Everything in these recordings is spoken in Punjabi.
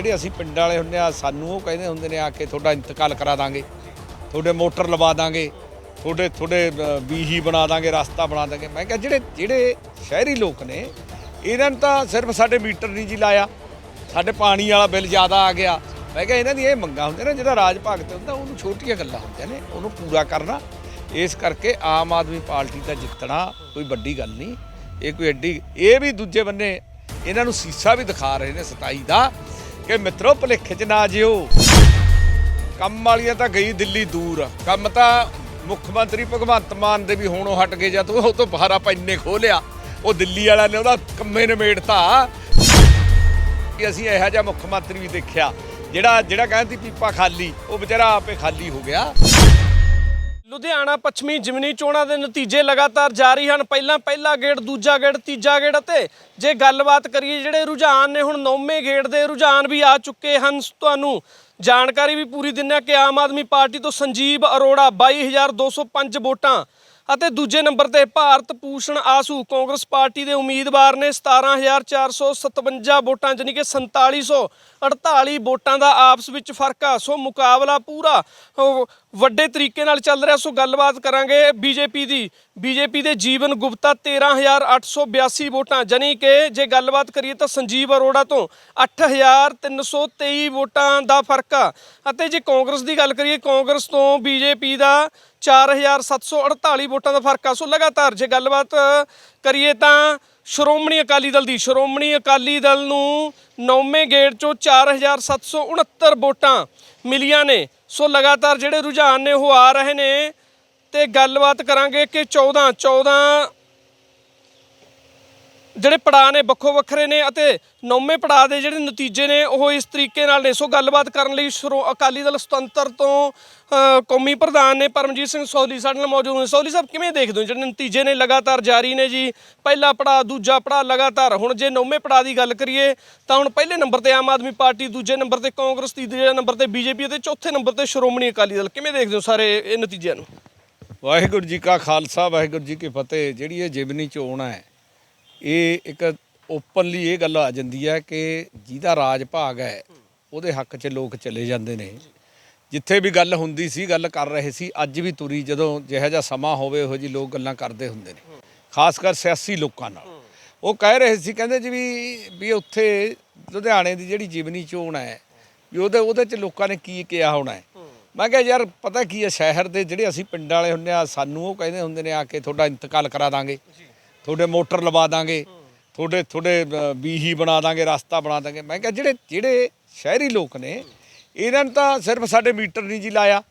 ਜਿਹੜੇ ਅਸੀਂ ਪਿੰਡ ਵਾਲੇ ਹੁੰਦੇ ਆ, ਸਾਨੂੰ ਉਹ ਕਹਿੰਦੇ ਹੁੰਦੇ ਨੇ ਆ ਕੇ ਤੁਹਾਡਾ ਇੰਤਕਾਲ ਕਰਾ ਦਾਂਗੇ। ਤੁਹਾਡੇ ਮੋਟਰ ਲਵਾ ਦਾਂਗੇ, ਤੁਹਾਡੇ ਤੁਹਾਡੇ ਬੀਜੀ ਬਣਾ ਦਾਂਗੇ, ਰਸਤਾ ਬਣਾ ਦਾਂਗੇ। ਮੈਂ ਕਿਹਾ ਜਿਹੜੇ ਜਿਹੜੇ ਸ਼ਹਿਰੀ ਲੋਕ ਨੇ, ਇਹਨਾਂ ਨੂੰ ਤਾਂ ਸਿਰਫ ਸਾਡੇ ਮੀਟਰ ਨਹੀਂ ਜੀ ਲਾਇਆ। ਸਾਡੇ ਪਾਣੀ ਵਾਲਾ ਬਿੱਲ ਜ਼ਿਆਦਾ ਆ ਗਿਆ। ਮੈਂ ਕਿਹਾ ਇਹਨਾਂ ਦੀ ਇਹ ਮੰਗਾ ਹੁੰਦੇ ਨੇ, ਜਿਹੜਾ ਰਾਜ ਭਾਗ ਤੇ ਹੁੰਦਾ, ਉਹਨੂੰ ਛੋਟੀਆਂ ਗੱਲਾਂ ਹੁੰਦੀਆਂ ਨੇ, ਉਹਨੂੰ ਪੂਰਾ ਕਰਨਾ। ਇਸ ਕਰਕੇ ਆਮ ਆਦਮੀ ਪਾਰਟੀ ਦਾ ਜਿੱਤਣਾ ਕੋਈ ਵੱਡੀ ਗੱਲ ਨਹੀਂ। ਇਹ ਕੋਈ ਐਡੀ, ਇਹ ਵੀ ਦੂਜੇ ਬੰਨੇ ਇਹਨਾਂ ਨੂੰ ਸੀਸਾ ਵੀ ਦਿਖਾ ਰਹੇ ਨੇ 27 ਦਾ। ਕਿ ਮਿੱਤਰੋ ਭੁਲੇਖੇ 'ਚ ਨਾ ਜਿਓ। ਕੰਮ ਵਾਲੀਆਂ ਤਾਂ ਗਈ ਦਿੱਲੀ ਦੂਰ। ਕੰਮ ਤਾਂ ਮੁੱਖ ਮੰਤਰੀ ਭਗਵੰਤ ਮਾਨ ਦੇ ਵੀ ਹੋਣੋਂ ਹਟ ਗਏ ਜਦ ਉਹ ਤੋਂ ਬਾਹਰ ਆਪਾਂ ਇੰਨੇ ਖੋਲਿਆ ਉਹ ਦਿੱਲੀ ਵਾਲਾ ਨੇ ਉਹਦਾ ਕੰਮੇ ਨਿਮੇੜਤਾ ਕਿ ਅਸੀਂ ਇਹੋ ਜਿਹਾ ਮੁੱਖ ਮੰਤਰੀ ਵੀ ਦੇਖਿਆ, ਜਿਹੜਾ ਜਿਹੜਾ ਕਹਿੰਦੀ ਪੀਪਾ ਖਾਲੀ, ਉਹ ਵਿਚਾਰਾ ਆਪੇ ਖਾਲੀ ਹੋ ਗਿਆ। ਲੁਧਿਆਣਾ ਪੱਛਮੀ ਜਿਮਨੀ ਚੋਣਾਂ ਦੇ ਨਤੀਜੇ ਲਗਾਤਾਰ ਜਾਰੀ ਹਨ। ਪਹਿਲਾਂ ਪਹਿਲਾ ਗੇੜ, ਦੂਜਾ ਗੇੜ, ਤੀਜਾ ਗੇੜ ਅਤੇ ਜੇ ਗੱਲਬਾਤ ਕਰੀਏ ਜਿਹੜੇ ਰੁਝਾਨ ਨੇ, ਹੁਣ ਨੌਵੇਂ ਗੇੜ ਦੇ ਰੁਝਾਨ ਵੀ ਆ ਚੁੱਕੇ ਹਨ। ਤੁਹਾਨੂੰ ਜਾਣਕਾਰੀ ਵੀ ਪੂਰੀ ਦਿੰਦੇ ਹਾਂ ਕਿ ਆਮ ਆਦਮੀ ਪਾਰਟੀ ਤੋਂ ਸੰਜੀਵ ਅਰੋੜਾ 22205 ਵੋਟਾਂ ਅਤੇ ਦੂਜੇ ਨੰਬਰ ਤੇ ਭਾਰਤ ਭੂਸ਼ਣ ਆਸੂ ਕਾਂਗਰਸ ਪਾਰਟੀ ਦੇ ਉਮੀਦਵਾਰ ਨੇ 17457 ਵੋਟਾਂ ਜਾਨੀ ਕਿ 4748 ਵੋਟਾਂ ਦਾ ਆਪਸ ਵਿੱਚ ਫ਼ਰਕ ਆ। ਸੋ ਮੁਕਾਬਲਾ ਪੂਰਾ ਵੱਡੇ ਤਰੀਕੇ ਨਾਲ ਚੱਲ ਰਿਹਾ। ਸੋ ਗੱਲਬਾਤ ਕਰਾਂਗੇ ਬੀਜੇਪੀ ਦੀ। ਬੀਜੇਪੀ ਦੇ ਜੀਵਨ ਗੁਪਤਾ 13882 ਵੋਟਾਂ। ਜਾਨੀ ਕਿ ਜੇ ਗੱਲਬਾਤ ਕਰੀਏ ਤਾਂ ਸੰਜੀਵ ਅਰੋੜਾ ਤੋਂ 8323 ਵੋਟਾਂ ਦਾ ਫ਼ਰਕ ਆ। ਅਤੇ ਜੇ ਕਾਂਗਰਸ ਦੀ ਗੱਲ ਕਰੀਏ, ਕਾਂਗਰਸ ਤੋਂ ਬੀਜੇਪੀ ਦਾ 4748 ਵੋਟਾਂ ਦਾ ਫ਼ਰਕ ਆ। ਸੋ ਲਗਾਤਾਰ ਜੇ ਗੱਲਬਾਤ ਕਰੀਏ ਤਾਂ ਸ਼੍ਰੋਮਣੀ ਅਕਾਲੀ ਦਲ ਦੀ, ਸ਼੍ਰੋਮਣੀ ਅਕਾਲੀ ਦਲ ਨੂੰ ਨੌਵੇਂ ਗੇੜ ਚੋਂ 4769 ਵੋਟਾਂ ਮਿਲੀਆਂ ਨੇ। ਸੋ ਲਗਾਤਾਰ ਜਿਹੜੇ ਰੁਝਾਨ ਨੇ ਉਹ ਆ ਰਹੇ ਨੇ ਤੇ ਗੱਲਬਾਤ ਕਰਾਂਗੇ ਕਿ 14 14 ਜਿਹੜੇ ਪੜਾਅ ਨੇ ਵੱਖੋ ਵੱਖਰੇ ਨੇ ਅਤੇ ਨੌਵੇਂ ਪੜਾਅ ਦੇ ਜਿਹੜੇ ਨਤੀਜੇ ਨੇ, ਉਹ ਇਸ ਤਰੀਕੇ ਨਾਲ ਨੇ। ਸੋ ਗੱਲਬਾਤ ਕਰਨ ਲਈ ਸ਼੍ਰੋ, ਅਕਾਲੀ ਦਲ ਸੁਤੰਤਰ ਤੋਂ ਕੌਮੀ ਪ੍ਰਧਾਨ ਨੇ ਪਰਮਜੀਤ ਸਿੰਘ ਸੋਹਲੀ ਸਾਡੇ ਨਾਲ ਮੌਜੂਦ ਨੇ। ਸੋਹਲੀ ਸਾਹਿਬ, ਕਿਵੇਂ ਦੇਖਦੇ ਹੋ? ਜਿਹੜੇ ਨਤੀਜੇ ਨੇ ਲਗਾਤਾਰ ਜਾਰੀ ਨੇ ਜੀ, ਪਹਿਲਾ ਪੜਾਅ, ਦੂਜਾ ਪੜਾਅ ਲਗਾਤਾਰ। ਹੁਣ ਜੇ ਨੌਵੇਂ ਪੜਾਅ ਦੀ ਗੱਲ ਕਰੀਏ, ਤਾਂ ਹੁਣ ਪਹਿਲੇ ਨੰਬਰ ਤੇ ਆਮ ਆਦਮੀ ਪਾਰਟੀ, ਦੂਜੇ ਨੰਬਰ ਤੇ ਕਾਂਗਰਸ, ਤੀਜੇ ਨੰਬਰ ਤੇ ਬੀਜੇਪੀ ਅਤੇ ਚੌਥੇ ਨੰਬਰ ਤੇ ਸ਼੍ਰੋਮਣੀ ਅਕਾਲੀ ਦਲ। ਕਿਵੇਂ ਦੇਖਦੇ ਹੋ ਸਾਰੇ ਇਹ ਨਤੀਜਿਆਂ ਨੂੰ? ਵਾਹਿਗੁਰੂ ਜੀ ਕਾ ਖਾਲਸਾ, ਵਾਹਿਗੁਰੂ ਜੀ ਕੀ ਫਤਿਹ। ਜਿਹੜੀ ਇਹ ਜਿਮਨੀ ਚੋਣ ਹੈ ਇਹ ਇੱਕ ਓਪਨਲੀ ਇਹ ਗੱਲ ਆ ਜਾਂਦੀ ਹੈ ਕਿ ਜਿਹਦਾ ਰਾਜ ਭਾਗ ਹੈ, ਉਹਦੇ ਹੱਕ 'ਚ ਲੋਕ ਚਲੇ ਜਾਂਦੇ ਨੇ। ਜਿੱਥੇ ਵੀ ਗੱਲ ਹੁੰਦੀ ਸੀ, ਗੱਲ ਕਰ ਰਹੇ ਸੀ, ਅੱਜ ਵੀ ਤੁਰੀ ਜਦੋਂ ਜਿਹੋ ਜਿਹਾ ਸਮਾਂ ਹੋਵੇ, ਉਹੋ ਜੀ ਲੋਕ ਗੱਲਾਂ ਕਰਦੇ ਹੁੰਦੇ ਨੇ। ਖਾਸ ਕਰ ਸਿਆਸੀ ਲੋਕਾਂ ਨਾਲ। ਉਹ ਕਹਿ ਰਹੇ ਸੀ, ਕਹਿੰਦੇ ਜੀ ਵੀ ਵੀ ਉੱਥੇ ਲੁਧਿਆਣੇ ਦੀ ਜਿਹੜੀ ਜਿਮਨੀ ਚੋਣ ਹੈ, ਵੀ ਉਹਦੇ ਉਹਦੇ 'ਚ ਲੋਕਾਂ ਨੇ ਕੀ ਕਿਹਾ ਹੋਣਾ ਹੈ? ਮੈਂ ਕਿਹਾ, ਯਾਰ, ਪਤਾ ਕੀ ਹੈ, ਸ਼ਹਿਰ ਦੇ ਜਿਹੜੇ ਅਸੀਂ ਪਿੰਡ ਵਾਲੇ ਹੁੰਦੇ ਆ ਸਾਨੂੰ ਉਹ ਕਹਿੰਦੇ ਹੁੰਦੇ ਨੇ, ਆ ਕੇ ਤੁਹਾਡਾ ਇੰਤਕਾਲ ਕਰਾ ਦਾਂਗੇ। ਤੁਹਾਡੇ ਮੋਟਰ ਲਵਾ ਦਾਂਗੇ, ਤੁਹਾਡੇ ਤੁਹਾਡੇ ਬੀਹੀ ਬਣਾ ਦਾਂਗੇ, ਰਸਤਾ ਬਣਾ ਦਾਂਗੇ। ਮੈਂ ਕਿਹਾ, ਜਿਹੜੇ ਜਿਹੜੇ ਸ਼ਹਿਰੀ ਲੋਕ ਨੇ, ਇਹਨਾਂ ਨੂੰ ਤਾਂ ਸਿਰਫ ਸਾਡੇ ਮੀਟਰ ਨਹੀਂ ਜੀ ਲਾਇਆ।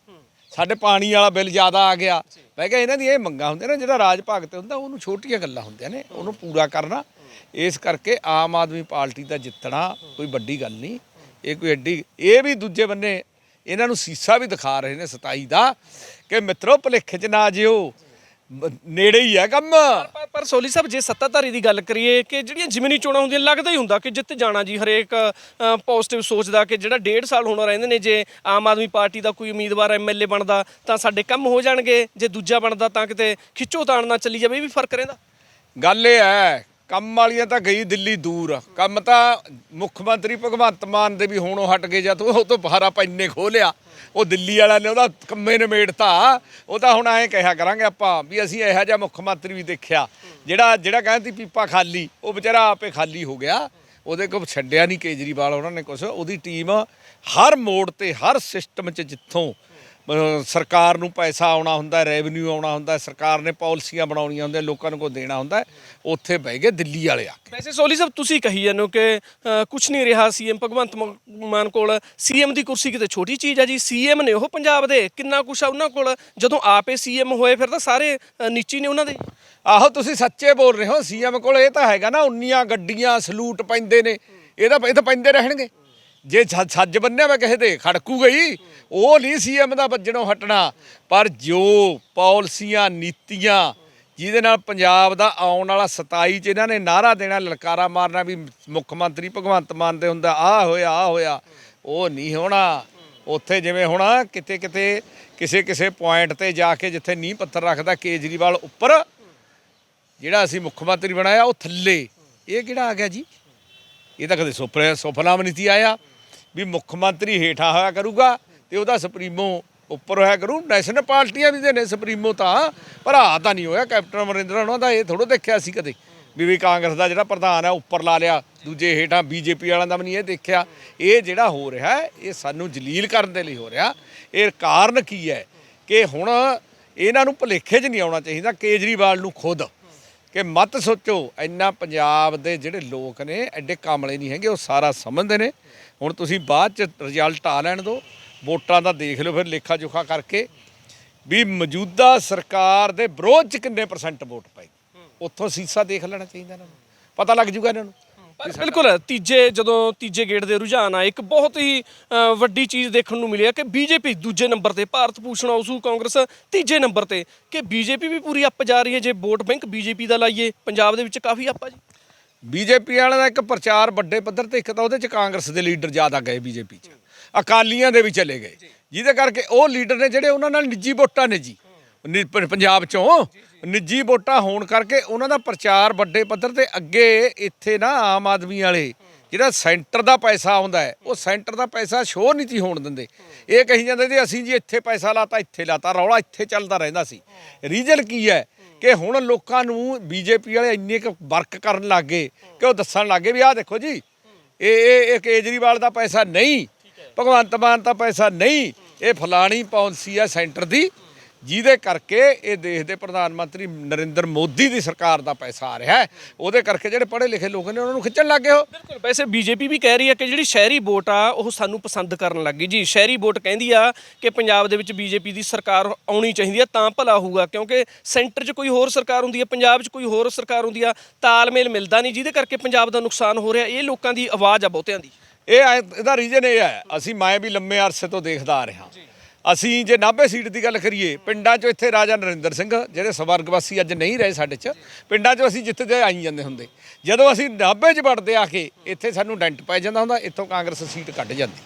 ਸਾਡੇ ਪਾਣੀ ਵਾਲਾ ਬਿੱਲ ਜ਼ਿਆਦਾ ਆ ਗਿਆ। ਮੈਂ ਕਿਹਾ, ਇਹਨਾਂ ਦੀ ਇਹ ਮੰਗਾ ਹੁੰਦੀਆਂ ਨੇ, ਜਿਹੜਾ ਰਾਜ ਭਾਗ ਤੇ ਹੁੰਦਾ, ਉਹਨੂੰ ਛੋਟੀਆਂ ਗੱਲਾਂ ਹੁੰਦੀਆਂ ਨੇ, ਉਹਨੂੰ ਪੂਰਾ ਕਰਨਾ। ਇਸ ਕਰਕੇ ਆਮ ਆਦਮੀ ਪਾਰਟੀ ਦਾ ਜਿੱਤਣਾ ਕੋਈ ਵੱਡੀ ਗੱਲ ਨਹੀਂ। ਇਹ ਕੋਈ ਐਡੀ, ਇਹ ਵੀ ਦੂਜੇ ਬੰਨੇ, ਇਹਨਾਂ ਨੂੰ ਸੀਸਾ ਵੀ ਦਿਖਾ ਰਹੇ ਨੇ 27 ਦਾ ਕਿ ਮਿੱਤਰੋ, ਭੁਲੇਖੇ 'ਚ ਨਾ ਜਿਓ। ਨੇੜੇ ਹੀ ਹੈ ਕੰਮ। ਪਰ ਪਰ ਸੋਲੀ ਸਾਹਿਬ ਜੇ ਸੱਤਾਧਾਰੀ ਦੀ ਗੱਲ ਕਰੀਏ ਕਿ ਜਿਹੜੀਆਂ ਜਿਮਨੀ ਚੋਣਾਂ ਹੁੰਦੀਆਂ ਲੱਗਦਾ ਹੀ ਹੁੰਦਾ ਕਿ ਜਿੱਤ ਜਾਣਾ ਜੀ ਹਰੇਕ ਪੋਜ਼ਿਟਿਵ ਸੋਚਦਾ ਕਿ ਜਿਹੜਾ ਡੇਢ ਸਾਲ ਹੋਣਾ ਰਹਿੰਦੇ ਨੇ ਜੇ ਆਮ ਆਦਮੀ ਪਾਰਟੀ ਦਾ ਕੋਈ ਉਮੀਦਵਾਰ ਐਮਐਲਏ ਬਣਦਾ ਤਾਂ ਸਾਡੇ ਕੰਮ ਹੋ ਜਾਣਗੇ। ਜੇ ਦੂਜਾ ਬਣਦਾ ਤਾਂ ਕਿਤੇ ਖਿੱਚੋ ਤਾਣ ਨਾ ਚੱਲੀ ਜਾਵੇ ਇਹ ਵੀ ਫ਼ਰਕ ਰਹਿੰਦਾ। ਗੱਲ ਇਹ ਹੈ ਕੰਮ ਵਾਲੀਆਂ ਤਾਂ ਗਈ ਦਿੱਲੀ ਦੂਰ। ਕੰਮ ਤਾਂ ਮੁੱਖ ਮੰਤਰੀ ਭਗਵੰਤ ਮਾਨ ਦੇ ਵੀ ਹੋਣੋਂ ਹਟ ਗਏ ਜਦ ਉਹ ਤੋਂ ਬਾਹਰ ਆਪਾਂ ਇੰਨੇ ਖੋਲਿਆ ਉਹ ਦਿੱਲੀ ਵਾਲਾ ਨੇ ਉਹਦਾ ਕੰਮੇ ਨਿਮੇੜਤਾ। ਉਹ ਤਾਂ ਹੁਣ ਐਂ ਕਿਹਾ ਕਰਾਂਗੇ ਆਪਾਂ ਵੀ ਅਸੀਂ ਇਹੋ ਜਿਹਾ ਮੁੱਖ ਮੰਤਰੀ ਵੀ ਦੇਖਿਆ, ਜਿਹੜਾ ਜਿਹੜਾ ਕਹਿੰਦੀ ਪੀਪਾ ਖਾਲੀ, ਉਹ ਵਿਚਾਰਾ ਆਪੇ ਖਾਲੀ ਹੋ ਗਿਆ। ਉਹਦੇ ਕੋਲ ਛੱਡਿਆ ਨਹੀਂ ਕੇਜਰੀਵਾਲ, ਉਹਨਾਂ ਨੇ ਕੁਛ। ਉਹਦੀ ਟੀਮ ਹਰ ਮੋੜ ਤੇ, ਹਰ ਸਿਸਟਮ 'ਚ ਜਿੱਥੋਂ ਸਰਕਾਰ ਨੂੰ ਪੈਸਾ ਆਉਣਾ ਹੁੰਦਾ ਰੈਵਨਿਊ ਆਉਣਾ ਹੁੰਦਾ ਸਰਕਾਰ ਨੇ ਪਾਲਿਸੀਆਂ ਬਣਾਉਣੀਆਂ ਹੁੰਦੀਆਂ ਲੋਕਾਂ ਨੂੰ ਕੋ ਦੇਣਾ ਹੁੰਦਾ ਉੱਥੇ ਬਹਿ ਗਏ ਦਿੱਲੀ ਵਾਲੇ ਆ ਕੇ। ਵੈਸੇ ਸੋਲੀ ਸਾਹਿਬ ਤੁਸੀਂ ਕਹੀ ਜਾਂਦੇ ਹੋ ਕਿ ਕੁਝ ਨਹੀਂ ਰਿਹਾ ਸੀਐਮ ਭਗਵੰਤ ਮਾਨ ਕੋਲ। ਸੀਐਮ ਦੀ ਕੁਰਸੀ ਕਿਤੇ ਛੋਟੀ ਚੀਜ਼ ਆ ਜੀ? ਸੀਐਮ ਨੇ ਉਹ ਪੰਜਾਬ ਦੇ ਕਿੰਨਾ ਕੁਛ ਆ ਉਹਨਾਂ ਕੋਲ? ਜਦੋਂ ਆਪੇ ਸੀਐਮ ਹੋਏ ਫਿਰ ਤਾਂ ਸਾਰੇ ਨੀਚੀ ਨੇ ਉਹਨਾਂ ਦੇ। ਆਹੋ ਤੁਸੀਂ ਸੱਚੇ ਬੋਲ ਰਹੇ ਹੋ ਸੀਐਮ ਕੋਲ ਇਹ ਤਾਂ ਹੈਗਾ ਨਾ ਉਨੀਆਂ ਗੱਡੀਆਂ ਸਲੂਟ ਪੈਂਦੇ ਨੇ ਇਹ ਤਾਂ ਇਹ ਤਾਂ ਪੈਂਦੇ ਰਹਿਣਗੇ। ਜੇ ਛ- ਛੱਜ ਬੰਨਿਆ ਮੈਂ ਕਿਸੇ ਦੇ, ਖੜਕੂ ਗਈ। ਉਹ ਨਹੀਂ ਸੀਐਮ ਦਾ ਵੱਜਣੋਂ ਹਟਣਾ। ਪਰ ਜੋ ਪਾਲਿਸੀਆਂ, ਨੀਤੀਆਂ ਜਿਹਦੇ ਨਾਲ ਪੰਜਾਬ ਦਾ ਆਉਣ ਵਾਲਾ 27 ਚ ਇਹਨਾਂ ਨੇ ਨਾਰਾ ਦੇਣਾ, ਲਲਕਾਰਾ ਮਾਰਨਾ ਵੀ ਮੁੱਖ ਮੰਤਰੀ ਭਗਵੰਤ ਮਾਨ ਦੇ ਹੁੰਦਾ ਆ ਹੋਇਆ ਆ ਹੋਇਆ, ਉਹ ਨਹੀਂ ਹੋਣਾ। ਉੱਥੇ ਜਿਵੇਂ ਹੁਣ, ਕਿਤੇ ਕਿਤੇ ਕਿਸੇ ਕਿਸੇ ਪੁਆਇੰਟ ਤੇ ਜਾ ਕੇ ਜਿੱਥੇ ਨੀਂਹ ਪੱਥਰ ਰੱਖਦਾ ਕੇਜਰੀਵਾਲ ਉੱਪਰ, ਜਿਹੜਾ ਅਸੀਂ ਮੁੱਖ ਮੰਤਰੀ ਬਣਾਇਆ, ਉਹ ਥੱਲੇ। ਇਹ ਕਿਹੜਾ ਆ ਗਿਆ ਜੀ? ਇਹ ਤਾਂ ਕਦੇ ਸੁਪਨੇ ਸੁਪਨਾ ਵੀ ਨਹੀਂ ਸੀ ਆਇਆ। ਵੀ ਮੁੱਖ ਮੰਤਰੀ ਹੇਠਾਂ ਹੋਇਆ ਕਰੂਗਾ ਤੇ ਉਹਦਾ ਸੁਪਰੀਮੋ ਉੱਪਰ ਹੋਇਆ ਕਰੂ। ਨੈਸ਼ਨਲ ਪਾਰਟੀਆਂ ਵੀ ਦੇ ਨੇ ਸੁਪਰੀਮੋ ਤਾਂ ਭਰਾ ਤਾਂ ਨਹੀਂ ਹੋਇਆ। ਕੈਪਟਨ ਅਮਰਿੰਦਰ ਉਹਨਾਂ ਦਾ ਇਹ ਥੋੜੋ ਦੇਖਿਆ ਸੀ ਕਦੇ। ਵੀ ਵੀ ਕਾਂਗਰਸ ਦਾ ਜਿਹੜਾ ਪ੍ਰਧਾਨ ਹੈ ਉੱਪਰ ਲਾ ਲਿਆ। ਦੂਜੇ ਹੇਠਾਂ ਬੀਜੇਪੀ ਵਾਲਿਆਂ ਦਾ ਵੀ ਨਹੀਂ ਇਹ ਦੇਖਿਆ। ਇਹ ਜਿਹੜਾ ਹੋ ਰਿਹਾ, ਇਹ ਸਾਨੂੰ ਜਲੀਲ ਕਰਨ ਦੇ ਲਈ ਹੋ ਰਿਹਾ। ਇਹ ਕਾਰਨ ਕੀ ਹੈ ਕਿ ਹੁਣ ਇਹਨਾਂ ਨੂੰ ਭੁਲੇਖੇ 'ਚ ਨਹੀਂ ਆਉਣਾ ਚਾਹੀਦਾ, ਕੇਜਰੀਵਾਲ ਨੂੰ ਖੁਦ। ਕਿ ਮਤ ਸੋਚੋ, ਇੰਨਾ ਪੰਜਾਬ ਦੇ ਜਿਹੜੇ ਲੋਕ ਨੇ, ਐਡੇ ਕਾਮਲੇ ਨਹੀਂ ਹੈਗੇ, ਉਹ ਸਾਰਾ ਸਮਝਦੇ ਨੇ। ਹੁਣ ਤੁਸੀਂ ਬਾਅਦ ਚ ਰਿਜ਼ਲਟ ਆ ਲੈਣ ਦਿਓ ਵੋਟਾਂ ਦਾ ਦੇਖ ਲਓ ਫਿਰ ਲੇਖਾ ਜੋਖਾ ਕਰਕੇ ਵੀ ਮੌਜੂਦਾ ਸਰਕਾਰ ਦੇ ਵਿਰੋਧ ਚ ਕਿੰਨੇ ਪਰਸੈਂਟ ਵੋਟ ਪਈ ਉੱਥੋਂ ਸੀਸਾ ਦੇਖ ਲੈਣਾ ਚਾਹੀਦਾ ਇਹਨਾਂ ਨੂੰ। ਪਤਾ ਲੱਗ ਜੂਗਾ ਇਹਨਾਂ ਨੂੰ ਬਿਲਕੁਲ ਤੀਜੇ ਜਦੋਂ ਤੀਜੇ ਗੇੜ ਦੇ ਰੁਝਾਨ ਆਏ ਇੱਕ ਬਹੁਤ ਹੀ ਵੱਡੀ ਚੀਜ਼ ਦੇਖਣ ਨੂੰ ਮਿਲਿਆ ਕਿ ਬੀਜੇਪੀ ਦੂਜੇ ਨੰਬਰ ਤੇ ਭਾਰਤ ਭੂਸ਼ਣ ਆਸੂ ਕਾਂਗਰਸ ਤੀਜੇ ਨੰਬਰ ਤੇ ਕਿ ਬੀਜੇਪੀ ਵੀ ਪੂਰੀ ਅੱਪ ਜਾ ਰਹੀ ਹੈ। ਜੇ ਵੋਟ ਬੈਂਕ ਬੀਜੇਪੀ ਦਾ ਲਾਈਏ ਪੰਜਾਬ ਦੇ ਵਿੱਚ ਕਾਫੀ ਅੱਪ ਆ ਜੀ। ਬੀਜੇਪੀ ਵਾਲਿਆਂ ਦਾ ਇੱਕ ਪ੍ਰਚਾਰ ਵੱਡੇ ਪੱਧਰ ਤੇ ਇੱਕ ਤਾਂ ਉਹਦੇ ਚ ਕਾਂਗਰਸ ਦੇ ਲੀਡਰ ਜ਼ਿਆਦਾ ਗਏ ਬੀਜੇਪੀ ਚ। ਅਕਾਲੀਆਂ ਦੇ ਵੀ ਚਲੇ ਗਏ। ਜਿਹਦੇ ਕਰਕੇ ਉਹ ਲੀਡਰ ਨੇ ਜਿਹੜੇ ਉਹਨਾਂ ਨਾਲ ਨਿੱਜੀ ਵੋਟਾਂ ਨੇ ਜੀ। ਪੰਜਾਬ ਚੋਂ ਨਿੱਜੀ ਵੋਟਾਂ ਹੋਣ ਕਰਕੇ ਉਹਨਾਂ ਦਾ ਪ੍ਰਚਾਰ ਵੱਡੇ ਪੱਧਰ ਤੇ ਅੱਗੇ ਇੱਥੇ ਨਾ ਆਮ ਆਦਮੀ ਵਾਲੇ ਜਿਹੜਾ ਸੈਂਟਰ ਦਾ ਪੈਸਾ ਆਉਂਦਾ ਹੈ ਉਹ ਸੈਂਟਰ ਦਾ ਪੈਸਾ ਸ਼ੋਅ ਨਹੀਂ ਸੀ ਹੋਣ ਦਿੰਦੇ। ਇਹ ਕਹੀ ਜਾਂਦੇ ਸੀ ਅਸੀਂ ਜੀ ਇੱਥੇ ਪੈਸਾ ਲਾਤਾ ਇੱਥੇ ਲਾਤਾ ਰੌਲਾ ਇੱਥੇ ਚੱਲਦਾ ਰਹਿੰਦਾ ਸੀ। ਰੀਜਨ ਕੀ ਹੈ? ਕਿ ਹੁਣ ਲੋਕਾਂ ਨੂੰ ਬੀਜੇਪੀ ਵਾਲੇ ਇੰਨੇ ਕੁ ਵਰਕ ਕਰਨ ਲੱਗ ਗਏ ਕਿ ਉਹ ਦੱਸਣ ਲੱਗ ਗਏ ਵੀ ਆਹ ਦੇਖੋ ਜੀ, ਇਹ ਇਹ ਇਹ ਕੇਜਰੀਵਾਲ ਦਾ ਪੈਸਾ ਨਹੀਂ, ਭਗਵੰਤ ਮਾਨ ਦਾ ਪੈਸਾ ਨਹੀਂ, ਇਹ ਫਲਾਣੀ ਪਾਲਿਸੀ ਹੈ ਸੈਂਟਰ ਦੀ। ਜਿਹਦੇ ਕਰਕੇ ਇਹ ਦੇਸ਼ ਦੇ ਪ੍ਰਧਾਨ ਮੰਤਰੀ ਨਰਿੰਦਰ ਮੋਦੀ ਦੀ ਸਰਕਾਰ ਦਾ ਪੈਸਾ ਆ ਰਿਹਾ ਹੈ। ਉਹਦੇ ਕਰਕੇ ਜਿਹੜੇ ਪੜ੍ਹੇ ਲਿਖੇ ਲੋਕ ਨੇ ਉਹਨਾਂ ਨੂੰ ਖਿੱਚਣ ਲੱਗੇ ਹੋ ਬਿਲਕੁਲ ਵੈਸੇ ਬੀਜੇਪੀ ਵੀ ਕਹਿ ਰਹੀ ਹੈ ਕਿ ਜਿਹੜੀ ਸ਼ਹਿਰੀ ਵੋਟ ਆ ਉਹ ਸਾਨੂੰ ਪਸੰਦ ਕਰਨ ਲੱਗੀ ਜੀ ਸ਼ਹਿਰੀ ਵੋਟ ਕਹਿੰਦੀ ਆ ਕਿ ਪੰਜਾਬ ਦੇ ਵਿੱਚ ਬੀਜੇਪੀ ਦੀ ਸਰਕਾਰ ਆਉਣੀ ਚਾਹੀਦੀ ਆ ਤਾਂ ਭਲਾ ਹੋਊਗਾ ਕਿਉਂਕਿ ਸੈਂਟਰ 'ਚ ਕੋਈ ਹੋਰ ਸਰਕਾਰ ਹੁੰਦੀ ਹੈ ਪੰਜਾਬ 'ਚ ਕੋਈ ਹੋਰ ਸਰਕਾਰ ਹੁੰਦੀ ਆ ਤਾਲਮੇਲ ਮਿਲਦਾ ਨਹੀਂ ਜਿਹਦੇ ਕਰਕੇ ਪੰਜਾਬ ਦਾ ਨੁਕਸਾਨ ਹੋ ਰਿਹਾ। ਇਹ ਲੋਕਾਂ ਦੀ ਆਵਾਜ਼ ਆ ਬਹੁਤਿਆਂ ਦੀ। ਇਹ ਇਹਦਾ ਰੀਜਨ ਇਹ ਹੈ ਅਸੀਂ ਮੈਂ ਵੀ ਲੰਮੇ ਅਰਸੇ ਤੋਂ ਦੇਖਦਾ ਆ ਰਿਹਾ ਅਸੀਂ ਜੇ 90 ਸੀਟ ਦੀ ਗੱਲ ਕਰੀਏ, ਪਿੰਡਾਂ 'ਚੋਂ ਇੱਥੇ ਰਾਜਾ ਨਰਿੰਦਰ ਸਿੰਘ, ਜਿਹੜੇ ਸਵਰਗਵਾਸੀ ਅੱਜ ਨਹੀਂ ਰਹੇ ਸਾਡੇ 'ਚ, ਪਿੰਡਾਂ 'ਚੋਂ ਅਸੀਂ ਜਿੱਥੇ ਦੇ ਆਈ ਜਾਂਦੇ ਹੁੰਦੇ। ਜਦੋਂ ਅਸੀਂ 90 'ਚ ਵੜਦੇ ਆ ਕੇ, ਇੱਥੇ ਸਾਨੂੰ ਡੈਂਟ ਪੈ ਜਾਂਦਾ ਹੁੰਦਾ, ਇੱਥੋਂ ਕਾਂਗਰਸ ਸੀਟ ਕੱਢ ਜਾਂਦੀ।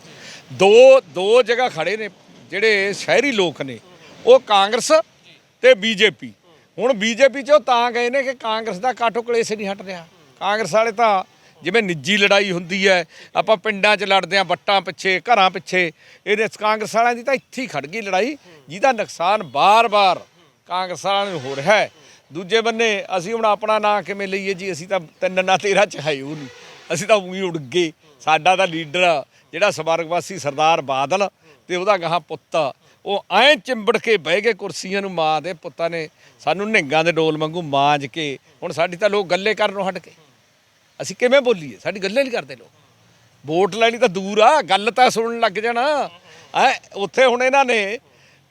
ਦੋ ਦੋ ਜਗ੍ਹਾ ਖੜੇ ਨੇ, ਜਿਹੜੇ ਸ਼ਹਿਰੀ ਲੋਕ ਨੇ, ਉਹ ਕਾਂਗਰਸ ਤੇ ਬੀਜੇਪੀ। ਹੁਣ ਬੀਜੇਪੀ 'ਚੋਂ ਤਾਂ ਗਏ ਨੇ ਕਿ ਕਾਂਗਰਸ ਦਾ ਕਾਟੋ ਕਲੇਸ਼ ਨਹੀਂ ਹਟ ਰਿਹਾ। ਕਾਂਗਰਸ ਵਾਲੇ ਤਾਂ ਜਿਵੇਂ ਨਿੱਜੀ ਲੜਾਈ ਹੁੰਦੀ ਹੈ, ਆਪਾਂ ਪਿੰਡਾਂ 'ਚ ਲੜਦੇ ਆਂ ਵੱਟਾਂ ਪਿੱਛੇ, ਘਰਾਂ ਪਿੱਛੇ, ਇਹਦੇ ਕਾਂਗਰਸ ਵਾਲਿਆਂ ਦੀ ਤਾਂ ਇੱਥੇ ਹੀ ਖੜ ਗਈ ਲੜਾਈ, ਜਿਹਦਾ ਨੁਕਸਾਨ ਬਾਰ-ਬਾਰ ਕਾਂਗਰਸ ਵਾਲਿਆਂ ਨੂੰ ਹੋ ਰਿਹਾ ਹੈ। ਦੂਜੇ ਬੰਨੇ, ਅਸੀਂ ਹੁਣ ਆਪਣਾ ਨਾਂ ਕਿਵੇਂ ਲਈਏ ਜੀ? ਅਸੀਂ ਤਾਂ ਤਿੰਨ ਨਾ ਤੇਰਾ ਚ ਹੈ ਉਹ ਨਹੀਂ ਅਸੀਂ ਤਾਂ ਉਹੀ ਉੱਡ ਗਏ। ਸਾਡਾ ਤਾਂ ਲੀਡਰ ਜਿਹੜਾ ਸਮਾਰਗਵਾਸੀ ਸਰਦਾਰ ਬਾਦਲ ਤੇ ਉਹਦਾ ਗਾਹਾਂ ਪੁੱਤ ਉਹ ਐਂ ਚਿੰਬੜ ਕੇ ਬਹਿ ਗਏ ਕੁਰਸੀਆਂ ਨੂੰ, ਮਾਂ ਦੇ ਪੁੱਤਾਂ ਨੇ ਸਾਨੂੰ ਨਿੰਗਾਂ ਦੇ ਡੋਲ ਵਾਂਗੂ ਮਾਂਜ ਕੇ, ਹੁਣ ਸਾਡੀ ਤਾਂ ਲੋਕ ਗੱਲੇ ਕਰਨ ਨੂੰ ਹਟ ਗਏ। ਅਸੀਂ ਕਿਵੇਂ ਬੋਲੀਏ? ਸਾਡੀ ਗੱਲੇ ਨਹੀਂ ਕਰਦੇ ਲੋਕ। ਵੋਟ ਲੈਣੀ ਤਾਂ ਦੂਰ ਆ, ਗੱਲ ਤਾਂ ਸੁਣਨ ਲੱਗ ਜਾਣਾ। ਐ ਉੱਥੇ ਹੁਣ ਇਹਨਾਂ ਨੇ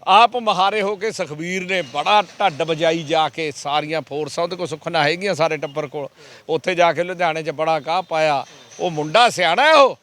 ਆਪ ਮਹਾਰੇ ਹੋ ਕੇ ਸੁਖਬੀਰ ਨੇ ਬੜਾ ਢੱਡ ਵਜਾਈ ਜਾ ਕੇ ਸਾਰੀਆਂ ਫੋਰਸਾਂ, ਉਹਦੇ ਕੋਲ ਸੁਖਨਾ ਹੈਗੀਆਂ ਸਾਰੇ ਟੱਬਰ ਕੋਲ। ਉੱਥੇ ਜਾ ਕੇ ਲੁਧਿਆਣੇ 'ਚ ਬੜਾ ਕਾਹ ਪਾਇਆ। ਉਹ ਮੁੰਡਾ ਸਿਆਣਾ ਉਹ,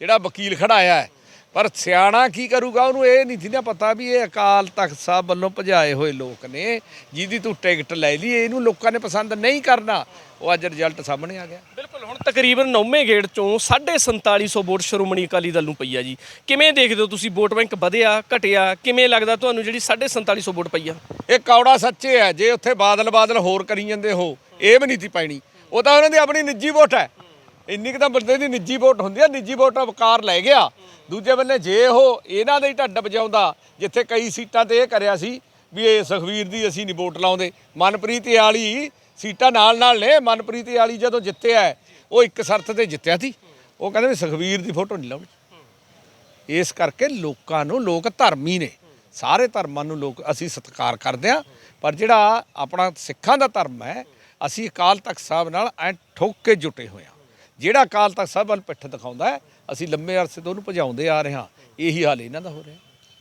ਜਿਹੜਾ ਵਕੀਲ ਖੜਾਇਆ ਹੈ। ਪਰ ਸਿਆਣਾ ਕੀ ਕਰੂਗਾ ਉਹਨੂੰ ਇਹ ਨਹੀਂ ਸੀ ਨਾ ਪਤਾ ਵੀ ਇਹ ਅਕਾਲ ਤਖਤ ਸਾਹਿਬ ਵੱਲੋਂ ਭਜਾਏ ਹੋਏ ਲੋਕ ਨੇ ਜਿਹਦੀ ਤੂੰ ਟਿਕਟ ਲੈ ਲਈ ਇਹਨੂੰ ਲੋਕਾਂ ਨੇ ਪਸੰਦ ਨਹੀਂ ਕਰਨਾ। ਉਹ ਅੱਜ ਰਿਜ਼ਲਟ ਸਾਹਮਣੇ ਆ ਗਿਆ। ਬਿਲਕੁਲ ਹੁਣ ਤਕਰੀਬਨ 9ਵੇਂ ਗੇੜ ਚੋਂ 4750 ਵੋਟ ਸ਼੍ਰੋਮਣੀ ਅਕਾਲੀ ਦਲ ਨੂੰ ਪਈ ਆ ਜੀ। ਕਿਵੇਂ ਦੇਖਦੇ ਹੋ ਤੁਸੀਂ ਵੋਟ ਬੈਂਕ ਵਧਿਆ ਘਟਿਆ? ਕਿਵੇਂ ਲੱਗਦਾ ਤੁਹਾਨੂੰ ਜਿਹੜੀ 4750 ਵੋਟ ਪਈ ਆ? ਇਹ ਕੌੜਾ ਸੱਚੇ ਹੈ ਜੇ ਉੱਥੇ ਬਾਦਲ ਬਾਦਲ ਹੋਰ ਕਰੀ ਜਾਂਦੇ ਹੋ ਇਹ ਵੀ ਨਹੀਂ ਤੀ ਪੈਣੀ। ਉਹ ਤਾਂ ਉਹਨਾਂ ਦੀ ਆਪਣੀ ਨਿੱਜੀ ਵੋਟ ਹੈ। ਇੰਨੀ ਕੁ ਤਾਂ ਬੰਦੇ ਦੀ ਨਿੱਜੀ ਵੋਟ ਹੁੰਦੀ ਆ, ਨਿੱਜੀ ਵੋਟ ਵਕਾਰ ਲੈ ਗਿਆ। ਦੂਜੇ ਬੰਨੇ ਜੇ ਉਹ ਇਹਨਾਂ ਦੇ ਹੀ ਢੱਡ ਵਜਾਉਂਦਾ ਜਿੱਥੇ ਕਈ ਸੀਟਾਂ ਤੇ ਇਹ ਕਰਿਆ ਸੀ ਵੀ ਇਹ ਸੁਖਵੀਰ ਦੀ ਅਸੀਂ ਨਹੀਂ ਵੋਟ ਲਾਉਂਦੇ। ਮਨਪ੍ਰੀਤ ਵਾਲੀ ਸੀਟਾਂ ਨਾਲ ਨਾਲ ਨੇ, ਮਨਪ੍ਰੀਤ ਵਾਲੀ ਜਦੋਂ ਜਿੱਤਿਆ, ਉਹ ਇੱਕ ਸ਼ਰਤ ਤੇ ਜਿੱਤਿਆ ਸੀ। ਉਹ ਕਹਿੰਦੇ ਵੀ ਸੁਖਵੀਰ ਦੀ ਫੋਟੋ ਨਹੀਂ ਲਾਉਣੀ। ਇਸ ਕਰਕੇ ਲੋਕਾਂ ਨੂੰ, ਲੋਕ ਧਰਮੀ ਨੇ। ਸਾਰੇ ਧਰਮਾਂ ਨੂੰ ਲੋਕ ਅਸੀਂ ਸਤਿਕਾਰ ਕਰਦੇ ਹਾਂ। ਪਰ ਜਿਹੜਾ ਆਪਣਾ ਸਿੱਖਾਂ ਦਾ ਧਰਮ ਹੈ, ਅਸੀਂ ਅਕਾਲ ਤਖਤ ਸਾਹਿਬ ਨਾਲ ਐ ਠੋਕ ਕੇ ਜੁਟੇ ਹੋਏ ਹਾਂ। ਜਿਹੜਾ ਅਕਾਲ ਤਖਤ ਸਭ ਵੱਲ ਪਿੱਠ ਦਿਖਾਉਂਦਾ ਹੈ, ਅਸੀਂ ਲੰਮੇ ਅਰਸੇ ਤੋਂ ਉਹਨੂੰ ਭਜਾਉਂਦੇ ਆ ਰਹੇ ਹਾਂ। ਇਹੀ ਹਾਲ ਇਹਨਾਂ ਦਾ ਹੋ ਰਿਹਾ।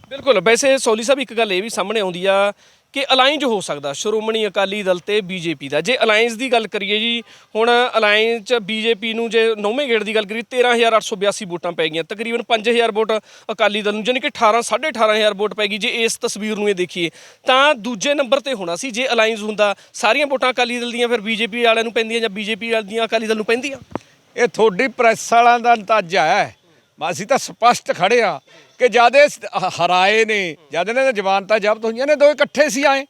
ਬਿਲਕੁਲ, ਵੈਸੇ ਸੋਲੀ ਸਾਹਿਬ, ਇੱਕ ਗੱਲ ਇਹ ਵੀ ਸਾਹਮਣੇ ਆਉਂਦੀ ਆ ਕਿ ਅਲਾਈਨਜ ਹੋ ਸਕਦਾ, ਸ਼੍ਰੋਮਣੀ ਅਕਾਲੀ ਦਲ ਤੇ ਬੀਜੇਪੀ ਦਾ। ਜੇ ਅਲਾਈਨਸ ਦੀ ਗੱਲ ਕਰੀਏ ਜੀ, ਹੁਣ ਅਲਾਈਨਸ ਚ ਬੀਜੇਪੀ ਨੂੰ ਜੇ ਨੌਵੇਂ ਗੇੜ ਦੀ ਗੱਲ ਕਰੀਏ 13882 ਵੋਟਾਂ ਪੈ ਗਈਆਂ। ਤਕਰੀਬਨ 5000 ਵੋਟ ਅਕਾਲੀ ਦਲ ਨੂੰ ਯਾਨੀ ਕਿ 18 18500 ਵੋਟ ਪੈ ਗਈ ਜੇ ਇਸ ਤਸਵੀਰ ਨੂੰ ਇਹ ਦੇਖੀਏ। ਤਾਂ ਦੂਜੇ ਨੰਬਰ ਤੇ ਹੋਣਾ ਸੀ, ਜੇ ਅਲਾਈਨਸ ਹੁੰਦਾ, ਸਾਰੀਆਂ ਵੋਟਾਂ ਅਕਾਲੀ ਦਲ ਦੀਆਂ, ਫਿਰ ਬੀਜੇਪੀ ਵਾਲਿਆਂ ਨੂੰ ਪੈਂਦੀਆਂ ਜਾਂ ਬੀਜੇਪੀ ਵਾਲਿਆਂ ਦੀਆਂ ਅਕਾਲੀ ਦਲ ਨੂੰ ਪੈਂਦੀਆਂ? ਇਹ ਤੁਹਾਡੀ ਪ੍ਰੈਸ ਵਾਲਿਆਂ ਦਾ ਅੰਦਾਜ਼ਾ ਹੈ। ਅਸੀਂ ਤਾਂ ਸਪਸ਼ਟ ਖੜੇ ਆ ਕਿ ਜਦ ਇਹ ਹਰਾਏ ਨੇ, ਜਦ ਇਹਨਾਂ ਦੇ ਜ਼ਮਾਨਤਾਂ ਜ਼ਬਤ ਹੋਈਆਂ ਨੇ, ਦੋ ਇਕੱਠੇ ਸੀ ਆਏ।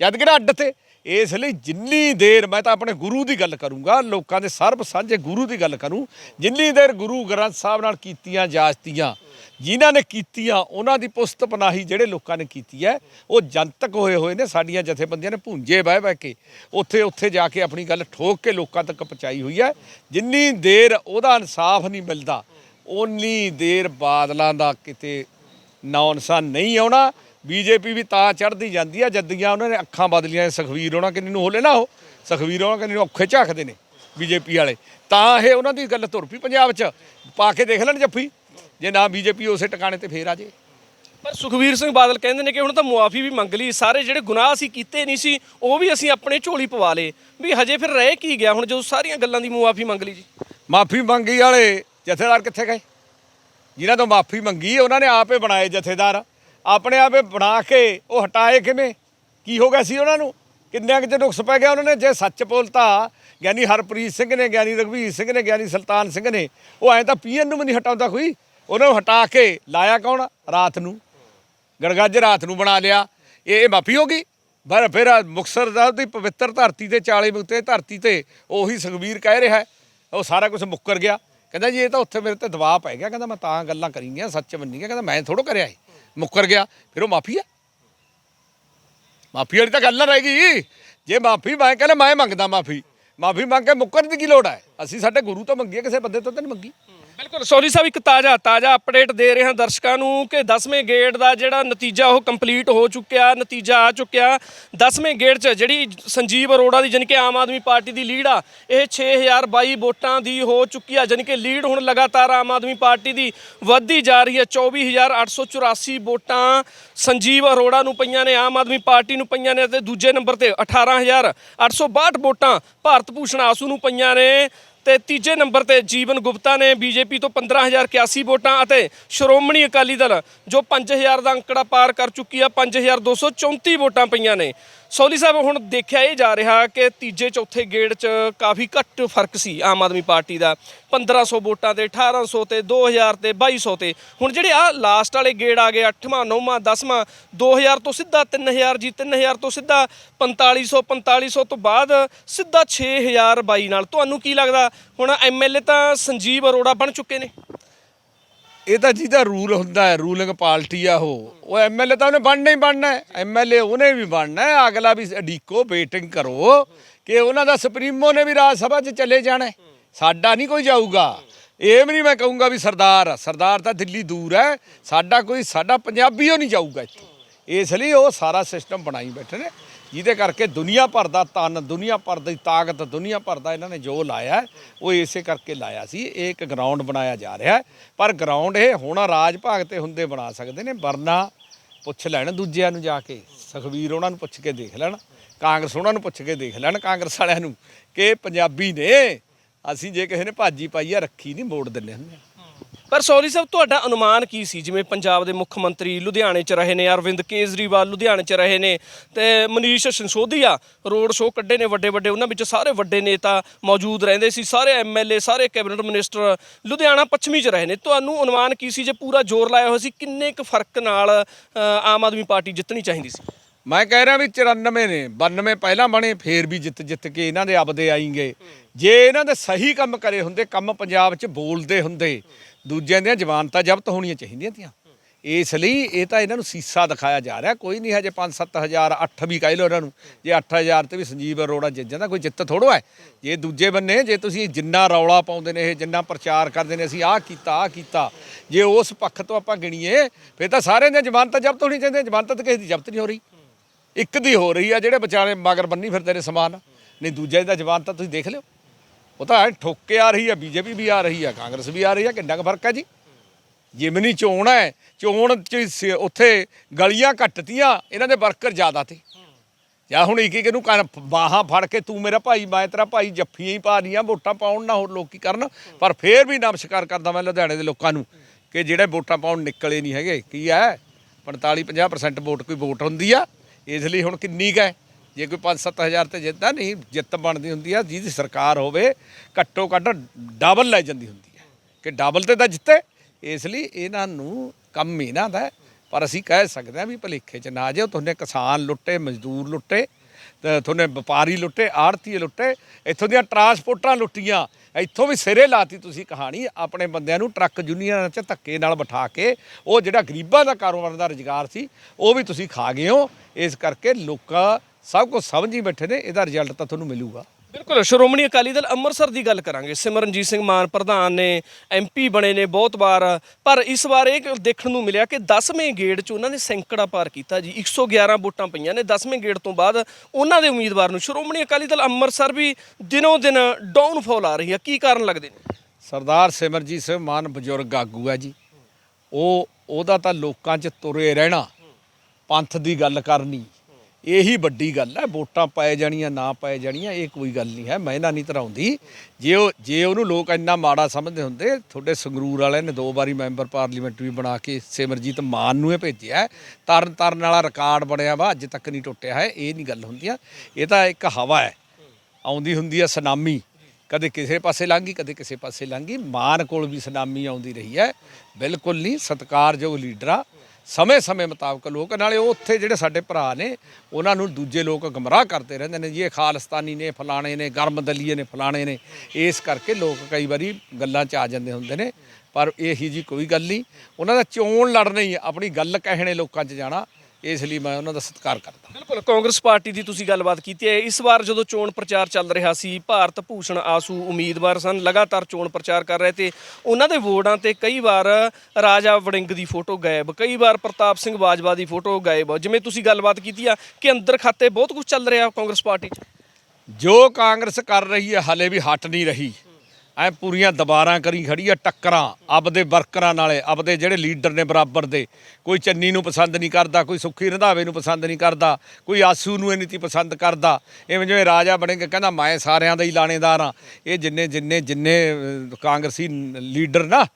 ਜਦ ਕਿ ਨਾ ਅੱਡ ਤੇ? ਇਸ ਲਈ ਜਿੰਨੀ ਦੇਰ ਮੈਂ ਤਾਂ ਆਪਣੇ ਗੁਰੂ ਦੀ ਗੱਲ ਕਰੂੰਗਾ, ਲੋਕਾਂ ਦੇ ਸਰਬ ਸਾਂਝੇ ਗੁਰੂ ਦੀ ਗੱਲ ਕਰੂੰ, ਜਿੰਨੀ ਦੇਰ ਗੁਰੂ ਗ੍ਰੰਥ ਸਾਹਿਬ ਨਾਲ ਕੀਤੀਆਂ ਜਾਸਤੀਆਂ ਜਿਨ੍ਹਾਂ ਨੇ ਕੀਤੀਆਂ, ਉਹਨਾਂ ਦੀ ਪੁਸਤ ਪਨਾਹੀ ਜਿਹੜੇ ਲੋਕਾਂ ਨੇ ਕੀਤੀ ਹੈ, ਉਹ ਜਨਤਕ ਹੋਏ ਹੋਏ ਨੇ, ਸਾਡੀਆਂ ਜਥੇਬੰਦੀਆਂ ਨੇ ਭੁੰਜੇ ਬਹਿ ਬਹਿ ਕੇ, ਉੱਥੇ ਉੱਥੇ ਜਾ ਕੇ ਆਪਣੀ ਗੱਲ ਠੋਕ ਕੇ ਲੋਕਾਂ ਤੱਕ ਪਹੁੰਚਾਈ ਹੋਈ ਹੈ। ਜਿੰਨੀ ਦੇਰ ਉਹਦਾ ਇਨਸਾਫ ਨਹੀਂ ਮਿਲਦਾ ਉਨੀ ਦੇਰ ਬਾਦਲਾਂ ਦਾ ਕਿਤੇ ਨੌਨਸਾਨ ਨਹੀਂ ਆਉਣਾ। ਬੀਜੇਪੀ ਵੀ ਤਾਂ ਚੜਦੀ ਜਾਂਦੀ ਆ ਜੱਦੀਆਂ ਉਹਨਾਂ ਨੇ ਅੱਖਾਂ ਬਦਲੀਆਂ, ਸੁਖਵੀਰ ਉਹਨਾਂ ਕਿੰਨੀ ਨੂੰ ਹੋਲੇ ਨਾ ਉਹ ਸੁਖਵੀਰ ਉਹਨਾਂ ਕਿੰਨੀ ਨੂੰ ਔਖੇ ਝਾਕਦੇ ਨੇ ਬੀਜੇਪੀ ਵਾਲੇ। ਤਾਂ ਇਹ ਉਹਨਾਂ ਦੀ ਗੱਲ ਤੁਰ ਪਈ ਪੰਜਾਬ 'ਚ। ਪਾ ਕੇ ਦੇਖ ਲੈਣ ਜੱਫੀ। ਜੇ ਨਾ ਬੀਜੇਪੀ ਉਸੇ ਟਿਕਾਣੇ ਤੇ ਫੇਰ ਆ ਜੇ। ਪਰ ਸੁਖਵੀਰ ਸਿੰਘ ਬਾਦਲ ਕਹਿੰਦੇ ਨੇ ਕਿ ਹੁਣ ਤਾਂ ਮੁਆਫੀ ਵੀ ਮੰਗ ਲਈ। ਸਾਰੇ ਜਿਹੜੇ ਗੁਨਾਹ ਅਸੀਂ ਕੀਤੇ ਨਹੀਂ ਸੀ ਉਹ ਵੀ ਅਸੀਂ ਆਪਣੇ ਝੋਲੀ ਪਵਾ ਲਏ। ਵੀ ਹਜੇ ਫਿਰ ਰਹਿ ਕੀ ਗਿਆ ਹੁਣ ਜਦੋਂ ਸਾਰੀਆਂ ਗੱਲਾਂ ਦੀ ਮੁਆਫੀ ਮੰਗ ਲਈ ਜੀ। ਮਾਫੀ ਮੰਗੀ ਵਾਲੇ ਜਥੇਦਾਰ ਕਿੱਥੇ ਗਏ? ਜਿਨ੍ਹਾਂ ਤੋਂ ਮਾਫੀ ਮੰਗੀ ਉਹਨਾਂ ਨੇ ਆਪੇ ਬਣਾਏ ਜਥੇਦਾਰ। ਆਪਣੇ ਆਪੇ ਬਣਾ ਕੇ ਉਹ ਹਟਾਏ ਕਿਵੇਂ? ਕੀ ਹੋ ਗਿਆ ਸੀ ਉਹਨਾਂ ਨੂੰ? ਕਿੰਨਿਆਂ ਕੁ ਚ ਨੁਕਸ ਪੈ ਗਿਆ ਉਹਨਾਂ ਨੇ? ਜੇ ਸੱਚ ਬੋਲਤਾ ਗਿਆਨੀ ਹਰਪ੍ਰੀਤ ਸਿੰਘ ਨੇ ਗਿਆਨੀ ਰਘਵੀਰ ਸਿੰਘ ਨੇ ਗਿਆਨੀ ਸੁਲਤਾਨ ਸਿੰਘ ਨੇ ਉਹ ਐਂ ਤਾਂ ਪੀਐਨ ਨੂੰ ਵੀ ਨਹੀਂ ਹਟਾਉਂਦਾ ਕੋਈ। ਉਹਨਾਂ ਨੂੰ ਹਟਾ ਕੇ ਲਾਇਆ ਕੌਣ? ਰਾਤ ਨੂੰ। ਗੜਗੱਜ ਰਾਤ ਨੂੰ ਬਣਾ ਲਿਆ। ਇਹ ਇਹ ਮਾਫੀ ਹੋ ਗਈ? ਪਰ ਫਿਰ ਮੁਕਸਰ ਦਾ ਦੀ ਪਵਿੱਤਰ ਧਰਤੀ ਤੇ 40 ਮੁਕਤੇ ਧਰਤੀ ਤੇ ਉਹੀ ਸੁਖਬੀਰ ਕਹਿ ਰਿਹਾ ਹੈ। ਉਹ ਸਾਰਾ ਕੁਝ ਮੁੱਕਰ ਗਿਆ। ਕਹਿੰਦਾ ਜੀ, ਇਹ ਤਾਂ ਉੱਥੇ ਮੇਰੇ ਤੇ ਦਬਾਅ ਪੈ ਗਿਆ। ਕਹਿੰਦਾ ਮੈਂ ਤਾਂ ਗੱਲਾਂ ਕਰੀਆਂ, ਸੱਚ ਮੰਨੀਆਂ। ਕਹਿੰਦਾ ਮੈਂ ਥੋੜੋ ਕਰਿਆ ਇਹ। ਮੁੱਕਰ ਗਿਆ। ਫਿਰ ਉਹ ਮਾਫੀ ਆ? ਮਾਫੀ ਵਾਲੀ ਤਾਂ ਗੱਲ ਨਾ ਰਹਿ ਗਈ। ਜੇ ਮਾਫੀ, ਮੈਂ ਕਹਿੰਦਾ ਮੈਂ ਮੰਗਦਾ ਮਾਫੀ। ਮਾਫੀ ਮੰਗ ਕੇ ਮੁੱਕਰਨ ਦੀ ਕੀ ਲੋੜ ਹੈ? ਅਸੀਂ ਸਾਡੇ ਗੁਰੂ ਤੋਂ ਮੰਗੀ ਕਿਸੇ ਬੰਦੇ ਤੋਂ ਤਾਂ ਨਹੀਂ ਮੰਗੀ। ਬਿਲਕੁਲ, ਸੋਰੀ ਸਾਹਿਬ, ਇੱਕ ਤਾਜ਼ਾ ਤਾਜ਼ਾ ਅਪਡੇਟ ਦੇ ਰਹੇ ਹਾਂ ਦਰਸ਼ਕਾਂ ਨੂੰ ਕਿ 10ਵੇਂ ਗੇੜ ਦਾ ਜਿਹੜਾ ਨਤੀਜਾ ਉਹ ਕੰਪਲੀਟ ਹੋ ਚੁੱਕਿਆ, ਨਤੀਜਾ ਆ ਚੁੱਕਿਆ। 10ਵੇਂ ਗੇੜ 'ਚ ਜਿਹੜੀ ਸੰਜੀਵ ਅਰੋੜਾ ਦੀ ਜਾਣੀ ਕਿ ਆਮ ਆਦਮੀ ਪਾਰਟੀ ਦੀ ਲੀਡ ਆ, ਇਹ 6022 ਵੋਟਾਂ ਦੀ ਹੋ ਚੁੱਕੀ ਆ, ਜਾਣੀ ਕਿ ਲੀਡ ਹੁਣ ਲਗਾਤਾਰ ਆਮ ਆਦਮੀ ਪਾਰਟੀ ਦੀ ਵੱਧਦੀ ਜਾ ਰਹੀ ਹੈ। 24884 ਵੋਟਾਂ ਸੰਜੀਵ ਅਰੋੜਾ ਨੂੰ ਪਈਆਂ ਨੇ, ਆਮ ਆਦਮੀ ਪਾਰਟੀ ਨੂੰ ਪਈਆਂ ਨੇ ਅਤੇ ਦੂਜੇ ਨੰਬਰ ਤੇ 18862 ਵੋਟਾਂ ਭਾਰਤ ਭੂਸ਼ਣ ਆਸੂ ਨੂੰ ਪਈਆਂ ਨੇ। ਤੇ ਤੀਜੇ ਨੰਬਰ ਤੇ ਜੀਵਨ ਗੁਪਤਾ ਨੇ ਬੀਜੇਪੀ ਤੋਂ 15081 ਵੋਟਾਂ ਅਤੇ ਸ਼੍ਰੋਮਣੀ ਅਕਾਲੀ ਦਲ, ਜੋ 5000 ਦਾ ਅੰਕੜਾ ਪਾਰ ਕਰ ਚੁੱਕੀ ਆ 5234 ਵੋਟਾਂ ਪਈਆਂ ਨੇ। ਸੋਲੀ ਸਾਹਿਬ, ਹੁਣ ਦੇਖਿਆ ਇਹ ਜਾ ਰਿਹਾ ਕਿ ਤੀਜੇ, ਚੌਥੇ ਗੇੜ 'ਚ ਕਾਫੀ ਘੱਟ ਫ਼ਰਕ ਸੀ ਆਮ ਆਦਮੀ ਪਾਰਟੀ ਦਾ। 1500 ਵੋਟਾਂ ਤੇ 1800 ਤੇ 2000 ਤੇ 2200 ਤੇ। ਹੁਣ ਜਿਹੜੇ ਆ ਲਾਸਟ ਵਾਲੇ ਗੇੜ ਆ ਗਏ 8ਵਾਂ 9ਵਾਂ 10ਵਾਂ 2000 ਤੋਂ ਸਿੱਧਾ 3000 ਜੀ 3000 ਤੋਂ ਸਿੱਧਾ 4500 4500 ਤੋਂ ਬਾਅਦ ਸਿੱਧਾ 6022 ਨਾਲ। ਤੁਹਾਨੂੰ ਕੀ ਲੱਗਦਾ? ਹੁਣ ਐਮਐਲਏ ਤਾਂ ਸੰਜੀਵ ਅਰੋੜਾ ਬਣ ਚੁੱਕੇ ਨੇ। ਇਹ ਤਾਂ ਜਿਹਦਾ ਰੂਲ ਹੁੰਦਾ ਹੈ ਰੂਲਿੰਗ ਪਾਰਟੀ ਆ ਉਹ। ਉਹ ਐਮਐਲਏ ਤਾਂ ਉਹਨੇ ਬਣਨਾ ਹੀ ਬਣਨਾ ਹੈ। ਐਮਐਲਏ ਉਹਨੇ ਵੀ ਬਣਨਾ ਹੈ। ਅਗਲਾ ਵੀ ਅਡੀਕੋ ਵੇਟਿੰਗ ਕਰੋ ਕਿ ਉਹਨਾਂ ਦਾ ਸੁਪਰੀਮੋ ਨੇ ਵੀ ਰਾਜ ਸਭਾ 'ਚ ਚਲੇ ਜਾਣਾ ਸਾਡਾ ਨਹੀਂ ਕੋਈ ਜਾਊਗਾ। ਇਹ ਵੀ ਨਹੀਂ ਮੈਂ ਕਹੂੰਗਾ ਵੀ ਸਰਦਾਰ ਆ। ਸਰਦਾਰ ਤਾਂ ਦਿੱਲੀ ਦੂਰ ਹੈ। ਸਾਡਾ ਕੋਈ, ਸਾਡਾ ਪੰਜਾਬੀ ਉਹ ਨਹੀਂ ਜਾਊਗਾ ਇੱਥੇ। ਇਸ ਲਈ ਉਹ ਸਾਰਾ ਸਿਸਟਮ ਬਣਾਈ ਬੈਠੇ ਨੇ। ਜਿਹਦੇ ਕਰਕੇ ਦੁਨੀਆ ਭਰ ਦਾ ਤਨ ਦੁਨੀਆ ਭਰ ਦੀ ਤਾਕਤ, ਦੁਨੀਆ ਭਰ ਦਾ ਇਹਨਾਂ ਨੇ ਜੋ ਲਾਇਆ, ਉਹ ਇਸੇ ਕਰਕੇ ਲਾਇਆ ਸੀ। ਇਹ ਇੱਕ ਗਰਾਊਂਡ ਬਣਾਇਆ ਜਾ ਰਿਹਾ ਪਰ ਗਰਾਊਂਡ ਇਹ ਹੁਣ ਰਾਜ ਭਾਗ ਤੇ ਹੁੰਦੇ ਬਣਾ ਸਕਦੇ ਨੇ। ਵਰਨਾ ਪੁੱਛ ਲੈਣ ਦੂਜਿਆਂ ਨੂੰ ਜਾ ਕੇ। ਸੁਖਵੀਰ ਉਹਨਾਂ ਨੂੰ ਪੁੱਛ ਕੇ ਦੇਖ ਲੈਣ। ਕਾਂਗਰਸ ਉਹਨਾਂ ਨੂੰ ਪੁੱਛ ਕੇ ਦੇਖ ਲੈਣ, ਕਾਂਗਰਸ ਵਾਲਿਆਂ ਨੂੰ ਕਿ ਪੰਜਾਬੀ ਨੇ, ਅਸੀਂ ਜੇ ਕਿਸੇ ਨੇ ਭਾਜੀ ਪਾਈ ਆ, ਰੱਖੀ ਨਹੀਂ, ਮੋੜ ਦਿੰਦੇ ਹੁੰਦੇ ਆ। ਪਰ ਸੌਰੀ ਸਾਹਿਬ, ਤੁਹਾਡਾ ਅਨੁਮਾਨ ਕੀ ਸੀ? ਜਿਵੇਂ ਪੰਜਾਬ ਦੇ ਮੁੱਖ ਮੰਤਰੀ ਲੁਧਿਆਣੇ 'ਚ ਰਹੇ ਨੇ, ਅਰਵਿੰਦ ਕੇਜਰੀਵਾਲ ਲੁਧਿਆਣੇ 'ਚ ਰਹੇ ਨੇ ਤੇ ਮਨੀਸ਼ ਸੰਸੋਧੀਆ ਰੋਡ ਸ਼ੋਅ ਕੱਢੇ ਨੇ ਵੱਡੇ ਵੱਡੇ, ਉਹਨਾਂ ਵਿੱਚ ਸਾਰੇ ਵੱਡੇ ਨੇਤਾ ਮੌਜੂਦ ਰਹਿੰਦੇ ਸੀ, ਸਾਰੇ ਐਮਐਲਏ ਸਾਰੇ ਕੈਬਨਿਟ ਮਿਨਿਸਟਰ ਲੁਧਿਆਣਾ ਪੱਛਮੀ 'ਚ ਰਹੇ ਨੇ। ਤੁਹਾਨੂੰ ਅਨੁਮਾਨ ਕੀ ਸੀ ਜੇ ਪੂਰਾ ਜ਼ੋਰ ਲਾਇਆ ਹੋਇਆ ਸੀ? ਕਿੰਨੇ ਕੁ ਫ਼ਰਕ ਨਾਲ ਆਮ ਆਦਮੀ ਪਾਰਟੀ ਜਿੱਤਣੀ ਚਾਹੀਦੀ ਸੀ? ਮੈਂ ਕਹਿ ਰਿਹਾ ਵੀ 94 ਨੇ 92 ਪਹਿਲਾਂ ਬਣੇ, ਫੇਰ ਵੀ ਜਿੱਤ ਜਿੱਤ ਕੇ ਇਹਨਾਂ ਦੇ ਆਪਦੇ ਆਈਂਗੇ। ਜੇ ਇਹਨਾਂ ਦੇ ਸਹੀ ਕੰਮ ਕਰੇ ਹੁੰਦੇ, ਕੰਮ ਪੰਜਾਬ 'ਚ ਬੋਲਦੇ ਹੁੰਦੇ ਦੂਜਿਆਂ ਦੀਆਂ ਜ਼ਮਾਨਤਾਂ ਜ਼ਬਤ ਹੋਣੀਆਂ ਚਾਹੀਦੀਆਂ ਤੀਆਂ। ਇਸ ਲਈ ਇਹ ਤਾਂ ਇਹਨਾਂ ਨੂੰ ਸੀਸਾ ਦਿਖਾਇਆ ਜਾ ਰਿਹਾ। ਕੋਈ ਨਹੀਂ ਹਜੇ 5-7000 8 ਵੀ ਕਹਿ ਲਓ ਇਹਨਾਂ ਨੂੰ। ਜੇ 8000 ਤੇ ਵੀ ਸੰਜੀਵ ਅਰੋੜਾ ਜਿੱਤ ਜਾਂਦਾ, ਕੋਈ ਜਿੱਤ ਥੋੜੋ ਹੈ। ਜੇ ਦੂਜੇ ਬੰਨੇ, ਜੇ ਤੁਸੀਂ ਜਿੰਨਾ ਰੌਲਾ ਪਾਉਂਦੇ ਨੇ, ਇਹ ਜਿੰਨਾ ਪ੍ਰਚਾਰ ਕਰਦੇ ਨੇ, ਅਸੀਂ ਆਹ ਕੀਤਾ ਆਹ ਕੀਤਾ। ਜੇ ਉਸ ਪੱਖ ਤੋਂ ਆਪਾਂ ਗਿਣੀਏ, ਫਿਰ ਤਾਂ ਸਾਰਿਆਂ ਦੀਆਂ ਜ਼ਮਾਨਤਾਂ ਜ਼ਬਤ ਹੋਣੀ ਚਾਹੀਦੀਆਂ। ਜ਼ਮਾਨਤ ਤਾਂ ਕਿਸੇ ਦੀ ਜ਼ਬਤ ਨਹੀਂ ਹੋ ਰਹੀ। ਇੱਕ ਦੀ ਹੋ ਰਹੀ ਆ, ਜਿਹੜੇ ਵਿਚਾਰੇ ਮਗਰ ਬੰਨੀ ਫਿਰਦੇ ਨੇ ਸਮਾਨ। ਨਹੀਂ ਦੂਜੇ ਦਾ ਜਵਾਨ ਤਾਂ ਤੁਸੀਂ ਦੇਖ ਲਿਓ। ਉਹ ਤਾਂ ਐਂ ਠੋਕ ਕੇ ਆ ਰਹੀ ਆ, ਬੀਜੇਪੀ ਵੀ ਆ ਰਹੀ ਆ, ਕਾਂਗਰਸ ਵੀ ਆ ਰਹੀ ਆ, ਕਿੰਨਾ ਕੁ ਫ਼ਰਕ ਹੈ ਜੀ? ਜਿਮਨੀ ਚੋਣ ਹੈ ਚੋਣ ਚ ਸ- ਉੱਥੇ ਗਲੀਆਂ ਘੱਟਤੀਆਂ ਇਹਨਾਂ ਦੇ ਵਰਕਰ ਜ਼ਿਆਦਾ ਤੇ ਜਾਂ ਹੁਣ ਇੱਕ ਇੱਕ ਨੂੰ ਕੰਨ ਬਾਹਾਂ ਫੜ ਕੇ ਤੂੰ ਮੇਰਾ ਭਾਈ, ਮੈਂ ਤੇਰਾ ਭਾਈ, ਜੱਫੀਆਂ ਹੀ ਪਾ ਲੀਆਂ ਵੋਟਾਂ ਪਾਉਣ ਨਾ ਹੋਰ ਲੋਕ ਕੀ ਕਰਨ, ਪਰ ਫੇਰ ਵੀ ਨਮਸਕਾਰ ਕਰਦਾ ਮੈਂ ਲੁਧਿਆਣੇ ਦੇ ਲੋਕਾਂ ਨੂੰ ਕਿ ਜਿਹੜੇ ਵੋਟਾਂ ਪਾਉਣ ਨਿਕਲੇ ਨਹੀਂ ਹੈਗੇ, ਕੀ ਹੈ 45 50% ਵੋਟ ਕੋਈ ਵੋਟ ਹੁੰਦੀ ਆ, ਇਸ ਲਈ ਹੁਣ ਕਿੰਨੀ ਕੁ ਹੈ ਜੇ ਕੋਈ 5-7000 ਤੇ ਜਿੱਤਦਾ, ਨਹੀਂ, ਜਿੱਤ ਬਣਦੀ ਹੁੰਦੀ ਆ, ਜਿਹਦੀ ਸਰਕਾਰ ਹੋਵੇ, ਘੱਟੋ ਘੱਟ ਡਬਲ ਲੈ ਜਾਂਦੀ ਹੁੰਦੀ ਹੈ ਕਿ ਡਬਲ ਤੇ ਤਾਂ ਜਿੱਤੇ, ਇਸ ਲਈ ਇਹਨਾਂ ਨੂੰ ਕੰਮ ਹੀ ਇਹਨਾਂ ਦਾ ਪਰ ਅਸੀਂ ਕਹਿ ਸਕਦੇ ਹਾਂ ਵੀ ਭਲੇਖੇ ਚ ਨਾ ਜਾਓ, ਤੁਹਾਡੇ ਕਿਸਾਨ ਲੁੱਟੇ, ਮਜ਼ਦੂਰ ਲੁੱਟੇ, ਤੇ ਤੁਹਾਨੇ ਵਪਾਰੀ ਲੁੱਟੇ ਆੜਤੀ ਲੁੱਟੇ, ਇੱਥੋਂ ਦੀਆਂ ਟਰਾਂਸਪੋਰਟਾਂ ਲੁੱਟੀਆਂ, ਇੱਥੋਂ ਵੀ ਸਿਰੇ ਲਾਤੀ ਤੁਸੀਂ ਕਹਾਣੀ, ਆਪਣੇ ਬੰਦਿਆਂ ਨੂੰ ਟਰੱਕ ਯੂਨੀਅਨਾਂ 'ਚ ਧੱਕੇ ਨਾਲ ਬਿਠਾ ਕੇ, ਉਹ ਜਿਹੜਾ ਗਰੀਬਾਂ ਦਾ ਕਾਰੋਬਾਰ, ਦਾ ਰੁਜ਼ਗਾਰ ਸੀ, ਉਹ ਵੀ ਤੁਸੀਂ ਖਾ ਗਏ ਹੋ। ਇਸ ਕਰਕੇ ਲੋਕਾਂ ਸਭ ਕੁਝ ਸਮਝੀ ਬੈਠੇ ਨੇ ਇਹਦਾ ਰਿਜ਼ਲਟ ਤਾਂ ਤੁਹਾਨੂੰ ਮਿਲੂਗਾ। ਬਿਲਕੁਲ ਸ਼੍ਰੋਮਣੀ ਅਕਾਲੀ ਦਲ ਅੰਮ੍ਰਿਤਸਰ ਦੀ ਗੱਲ ਕਰਾਂਗੇ। ਸਿਮਰਨਜੀਤ ਸਿੰਘ ਮਾਨ ਪ੍ਰਧਾਨ ਨੇ ਐਮਪੀ ਬਣੇ ਨੇ ਬਹੁਤ ਵਾਰ ਪਰ ਇਸ ਵਾਰ ਇਹ ਦੇਖਣ ਨੂੰ ਮਿਲਿਆ ਕਿ 10ਵੇਂ ਗੇੜ 'ਚ ਉਹਨਾਂ ਨੇ ਸੈਂਕੜਾ ਪਾਰ ਕੀਤਾ ਜੀ। 111 ਵੋਟਾਂ ਪਈਆਂ ਨੇ 10ਵੇਂ ਗੇੜ ਤੋਂ ਬਾਅਦ ਉਹਨਾਂ ਦੇ ਉਮੀਦਵਾਰ ਨੂੰ ਸ਼੍ਰੋਮਣੀ ਅਕਾਲੀ ਦਲ ਅੰਮ੍ਰਿਤਸਰ ਵੀ ਦਿਨੋਂ ਦਿਨ ਡਾਊਨਫਾਲ ਆ ਰਹੀ ਹੈ ਕੀ ਕਾਰਨ ਲੱਗਦੇ ਨੇ? ਸਰਦਾਰ ਸਿਮਰਜੀਤ ਸਿੰਘ ਮਾਨ ਬਜ਼ੁਰਗ ਆਗੂ ਹੈ ਜੀ। ਉਹ ਉਹਦਾ ਤਾਂ ਲੋਕਾਂ 'ਚ ਤੁਰੇ ਰਹਿਣਾ ਪੰਥ ਦੀ ਗੱਲ ਕਰਨੀ। ਇਹੀ ਵੱਡੀ ਗੱਲ ਹੈ, ਵੋਟਾਂ ਪਾਏ ਜਾਣੀਆਂ, ਨਾ ਪਾਏ ਜਾਣੀਆਂ, ਇਹ ਕੋਈ ਗੱਲ ਨਹੀਂ ਹੈ, ਮੈਂ ਨਹੀਂ ਧਰਾਉਂਦੀ ਜੇ ਉਹ, ਜੇ ਉਹਨੂੰ ਲੋਕ ਇੰਨਾ ਮਾੜਾ ਸਮਝਦੇ ਹੁੰਦੇ, ਤੁਹਾਡੇ ਸੰਗਰੂਰ ਵਾਲਿਆਂ ਨੇ ਦੋ ਵਾਰੀ ਮੈਂਬਰ ਪਾਰਲੀਮੈਂਟ ਵੀ ਬਣਾ ਕੇ ਸਿਮਰਜੀਤ ਮਾਨ ਨੂੰ ਇਹ ਭੇਜਿਆ ਤਰਨ ਤਰਨ ਵਾਲਾ ਰਿਕਾਰਡ ਬਣਿਆ ਵਾ, ਅੱਜ ਤੱਕ ਨਹੀਂ ਟੁੱਟਿਆ ਹੈ, ਇਹ ਨਹੀਂ ਗੱਲ ਹੁੰਦੀਆਂ। ਇਹ ਤਾਂ ਇੱਕ ਹਵਾ ਹੈ, ਆਉਂਦੀ ਹੁੰਦੀ ਹੈ ਸੁਨਾਮੀ, ਕਦੇ ਕਿਸੇ ਪਾਸੇ ਲੰਘੀ ਕਦੇ ਕਿਸੇ ਪਾਸੇ ਲੰਘੀ ਮਾਨ ਕੋਲ ਵੀ ਸੁਨਾਮੀ ਆਉਂਦੀ ਰਹੀ ਹੈ। ਬਿਲਕੁਲ ਨਹੀਂ, ਸਤਿਕਾਰਯੋਗ ਲੀਡਰ ਸਮੇਂ ਸਮੇਂ ਮੁਤਾਬਕ ਲੋਕ, ਨਾਲੇ ਉਹ ਉੱਥੇ ਜਿਹੜੇ ਸਾਡੇ ਭਰਾ ਨੇ, ਉਹਨਾਂ ਨੂੰ ਦੂਜੇ ਲੋਕ ਗਮਰਾਹ ਕਰਦੇ ਰਹਿੰਦੇ ਨੇ, ਜੀ ਇਹ ਖਾਲਸਤਾਨੀ ਨੇ, ਫਲਾਣੇ ਨੇ, ਗਰਮ ਦਲੀਏ ਨੇ, ਫਲਾਣੇ ਨੇ, ਇਸ ਕਰਕੇ ਲੋਕ ਕਈ ਵਾਰੀ ਗੱਲਾਂ 'ਚ ਆ ਜਾਂਦੇ ਹੁੰਦੇ ਨੇ, ਪਰ ਇਹੀ ਜੀ ਕੋਈ ਗੱਲ ਨਹੀਂ। ਉਹਨਾਂ ਦਾ ਚੋਣ ਲੜਨਾ ਹੀ, ਆਪਣੀ ਗੱਲ ਕਹਿਣੇ ਲੋਕਾਂ 'ਚ ਜਾਣਾ। ਇਸ ਲਈ ਮੈਂ ਉਹਨਾਂ ਦਾ ਸਤਿਕਾਰ ਕਰਦਾ। ਬਿਲਕੁਲ ਕਾਂਗਰਸ ਪਾਰਟੀ ਦੀ ਤੁਸੀਂ ਗੱਲਬਾਤ ਕੀਤੀ ਹੈ। ਇਸ ਵਾਰ ਜਦੋਂ ਚੋਣ ਪ੍ਰਚਾਰ ਚੱਲ ਰਿਹਾ ਸੀ ਭਾਰਤ ਭੂਸ਼ਣ ਆਸੂ ਉਮੀਦਵਾਰ ਸਨ ਲਗਾਤਾਰ ਚੋਣ ਪ੍ਰਚਾਰ ਕਰ ਰਹੇ ਤੇ ਉਹਨਾਂ ਦੇ ਵੋਟਾਂ ਤੇ ਕਈ ਵਾਰ ਰਾਜਾ ਵੜਿੰਗ ਦੀ ਫੋਟੋ ਗਾਇਬ ਕਈ ਵਾਰ ਪ੍ਰਤਾਪ ਸਿੰਘ ਬਾਜਵਾ ਦੀ ਫੋਟੋ ਗਾਇਬ। ਜਿਵੇਂ ਤੁਸੀਂ ਗੱਲਬਾਤ ਕੀਤੀ ਆ ਕਿ ਅੰਦਰ ਖਾਤੇ ਬਹੁਤ ਕੁਝ ਚੱਲ ਰਿਹਾ ਕਾਂਗਰਸ ਪਾਰਟੀ 'ਚ? ਜੋ ਕਾਂਗਰਸ ਕਰ ਰਹੀ ਹੈ ਹਲੇ ਵੀ ਹਟ ਨਹੀਂ ਰਹੀ। ਐ ਪੂਰੀਆਂ ਦਬਾਰਾਂ ਕਰੀ ਖੜੀ ਆ, ਟੱਕਰਾਂ, ਆਪਦੇ ਵਰਕਰਾਂ ਨਾਲੇ, ਆਪਦੇ ਜਿਹੜੇ ਲੀਡਰ ਨੇ ਬਰਾਬਰ ਦੇ। ਕੋਈ ਚੰਨੀ ਨੂੰ ਪਸੰਦ ਨਹੀਂ ਕਰਦਾ, ਕੋਈ ਸੁੱਖੀ ਰੰਧਾਵੇ ਨੂੰ ਪਸੰਦ ਨਹੀਂ ਕਰਦਾ, ਕੋਈ ਆਸੂ ਨੂੰ ਇਹ ਨੀਤੀ ਪਸੰਦ ਕਰਦਾ। ਇਵੇਂ ਜਿਵੇਂ ਰਾਜਾ ਬਣੇਗਾ ਕਹਿੰਦਾ, ਮੈਂ ਸਾਰਿਆਂ ਦਾ ਹੀ ਲਾਣੇਦਾਰ ਆ ਇਹ ਜਿੰਨੇ ਜਿੰਨੇ ਜਿੰਨੇ ਕਾਂਗਰਸੀ ਲੀਡਰ ਨਾ,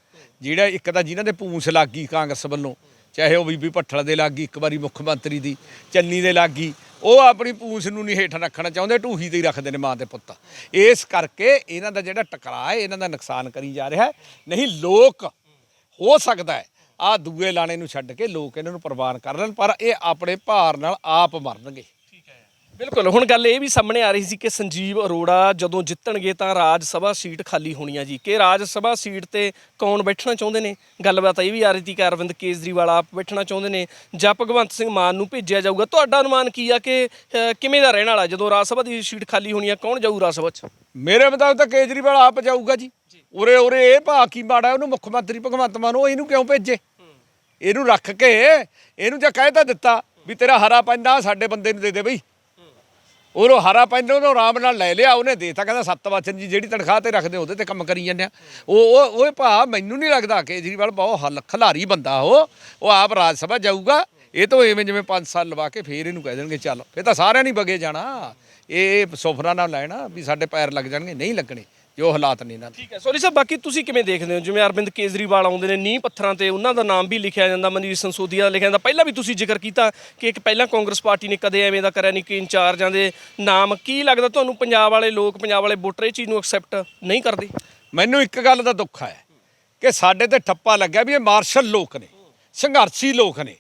ਜਿਹੜਾ ਇੱਕ ਤਾਂ ਜਿਨ੍ਹਾਂ ਦੇ ਪੂੰਛ ਲੱਗੀ ਕਾਂਗਰਸ ਵੱਲੋਂ, ਚਾਹੇ ਉਹ ਬੀਬੀ ਭੱਠਲ ਦੇ ਲੱਗੀ ਇੱਕ ਵਾਰੀ ਮੁੱਖ ਮੰਤਰੀ ਦੀ, ਚੰਨੀ ਦੇ ਲੱਗੀ ਉਹ ਆਪਣੀ ਪੂੰਛ ਨੂੰ ਨਹੀਂ ਹੇਠ ਰੱਖਣਾ ਚਾਹੁੰਦੇ, ਢੂਹੀ ਤੇ ਹੀ ਰੱਖਦੇ ਨੇ ਮਾਂ ਤੇ ਪੁੱਤ। ਇਸ ਕਰਕੇ ਇਹਨਾਂ ਦਾ ਜਿਹੜਾ ਟਕਰਾਅ ਹੈ, ਇਹਨਾਂ ਦਾ ਨੁਕਸਾਨ ਕਰੀ ਜਾ ਰਿਹਾ ਨਹੀਂ, ਲੋਕ, ਹੋ ਸਕਦਾ ਹੈ ਆ ਦੂਏ ਲਾਣੇ ਨੂੰ ਛੱਡ ਕੇ ਲੋਕ ਇਹਨਾਂ ਨੂੰ ਪ੍ਰਵਾਨ ਕਰ ਲੈਣ, ਪਰ ਇਹ ਆਪਣੇ ਭਾਰ ਨਾਲ ਆਪ ਮਰਨਗੇ। ਬਿਲਕੁਲ ਹੁਣ ਗੱਲ ਇਹ ਵੀ ਸਾਹਮਣੇ ਆ ਰਹੀ ਸੀ ਕਿ ਸੰਜੀਵ ਅਰੋੜਾ ਜਦੋਂ ਜਿੱਤਣਗੇ ਤਾਂ ਰਾਜ ਸਭਾ ਸੀਟ ਖਾਲੀ ਹੋਣੀ ਆ ਜੀ। ਕਿ ਰਾਜ ਸਭਾ ਸੀਟ ਤੇ ਕੌਣ ਬੈਠਣਾ ਚਾਹੁੰਦੇ ਨੇ? ਗੱਲਬਾਤ ਇਹ ਵੀ ਆ ਰਹੀ ਸੀ ਕਿ ਅਰਵਿੰਦ ਕੇਜਰੀਵਾਲ ਆਪ ਬੈਠਣਾ ਚਾਹੁੰਦੇ ਨੇ ਜਾਂ ਭਗਵੰਤ ਸਿੰਘ ਮਾਨ ਨੂੰ ਭੇਜਿਆ ਜਾਊਗਾ। ਤੁਹਾਡਾ ਅਨੁਮਾਨ ਕੀ ਆ ਕਿ ਕਿਵੇਂ ਦਾ ਰਹਿਣ ਵਾਲਾ ਜਦੋਂ ਰਾਜ ਸਭਾ ਦੀ ਸੀਟ ਖਾਲੀ ਹੋਣੀ ਆ ਕੌਣ ਜਾਊ ਰਾਜ ਸਭਾ 'ਚ? ਮੇਰੇ ਮੁਤਾਬਕ ਤਾਂ ਕੇਜਰੀਵਾਲ ਆਪ ਜਾਊਗਾ ਜੀ। ਉਰੇ ਉਰੇ ਇਹ ਭਾ ਕੀ ਮਾੜਾ ਉਹਨੂੰ ਮੁੱਖ ਮੰਤਰੀ ਭਗਵੰਤ ਮਾਨ ਉਹ ਇਹਨੂੰ ਕਿਉਂ ਭੇਜੇ? ਇਹਨੂੰ ਰੱਖ ਕੇ ਇਹਨੂੰ ਜੇ ਕਹਿ ਤਾਂ ਦਿੱਤਾ ਵੀ ਤੇਰਾ ਹਰਾ ਪੈਂਦਾ ਸਾਡੇ ਬੰਦੇ ਨੂੰ ਦੇ ਦੇ ਬਈ। ਉਹਨੂੰ ਹਰਾ ਪੈਂਦਾ, ਉਹਨੂੰ ਆਰਾਮ ਨਾਲ ਲੈ ਲਿਆ, ਉਹਨੇ ਦੇਤਾ, ਕਹਿੰਦਾ ਸੱਤ ਵਚਨ ਜੀ ਜਿਹੜੀ ਤਨਖਾਹ ਤੇ ਰੱਖਦੇ ਉਹਦੇ ਤੇ ਕੰਮ ਕਰੀ ਜਾਂਦੇ ਆ। ਉਹ ਉਹ ਉਹ ਭਾ ਮੈਨੂੰ ਨਹੀਂ ਲੱਗਦਾ ਕੇਜਰੀਵਾਲ ਬਹੁਤ ਹਲ ਖਿਲਾਰੀ ਬੰਦਾ ਉਹ। ਉਹ ਆਪ ਰਾਜ ਸਭਾ ਜਾਊਗਾ, ਇਹ ਤੋਂ ਐਵੇਂ ਜਿਵੇਂ 5 ਸਾਲ ਲਵਾ ਕੇ ਫੇਰ ਇਹਨੂੰ ਕਹਿ ਦੇਣਗੇ, ਚੱਲ, ਫੇਰ ਤਾਂ ਸਾਰਿਆਂ ਨਹੀਂ ਬਗੇ ਜਾਣਾ। ਇਹ ਸੁਫਰਾ ਨਾਲ ਲੈਣਾ ਵੀ ਸਾਡੇ ਪੈਰ ਲੱਗ ਜਾਣਗੇ, ਨਹੀਂ ਲੱਗਣੇ। ਜੋ ਹਾਲਾਤ ਨੇ ਇਹਨਾਂ ਦੇ। ਠੀਕ ਹੈ ਸੋਰੀ ਸਾਹਿਬ ਬਾਕੀ ਤੁਸੀਂ ਕਿਵੇਂ ਦੇਖਦੇ ਹੋ? ਜਿਵੇਂ ਅਰਵਿੰਦ ਕੇਜਰੀਵਾਲ ਆਉਂਦੇ ਨੇ ਨੀਂਹ ਪੱਥਰਾਂ ਤੇ ਉਹਨਾਂ ਦਾ ਨਾਮ ਵੀ ਲਿਖਿਆ ਜਾਂਦਾ ਮਨਜੀਤ ਸੰਸੋਦੀਆ ਦਾ ਲਿਖਿਆ ਜਾਂਦਾ। ਪਹਿਲਾਂ ਵੀ ਤੁਸੀਂ ਜ਼ਿਕਰ ਕੀਤਾ ਕਿ ਇੱਕ ਪਹਿਲਾਂ ਕਾਂਗਰਸ ਪਾਰਟੀ ਨੇ ਕਦੇ ਐਵੇਂ ਦਾ ਕਰਿਆ ਨਹੀਂ ਕਿ ਇੰਚਾਰਜਾਂ ਦੇ ਨਾਮ ਕੀ ਲੱਗਦਾ ਤੁਹਾਨੂੰ ਪੰਜਾਬ ਵਾਲੇ ਲੋਕ ਪੰਜਾਬ ਵਾਲੇ ਵੋਟਰ ਇਹ ਚੀਜ਼ ਨੂੰ ਐਕਸੈਪਟ ਨਹੀਂ ਕਰਦੇ? ਮੈਨੂੰ ਇੱਕ ਗੱਲ ਦਾ ਦੁੱਖ ਹੈ ਕਿ ਸਾਡੇ ਤੇ ਠੱਪਾ ਲੱਗਿਆ ਵੀ ਇਹ ਮਾਰਸ਼ਲ ਲੋਕ ਨੇ ਸੰਘਰਸ਼ੀ ਲੋਕ ਨੇ।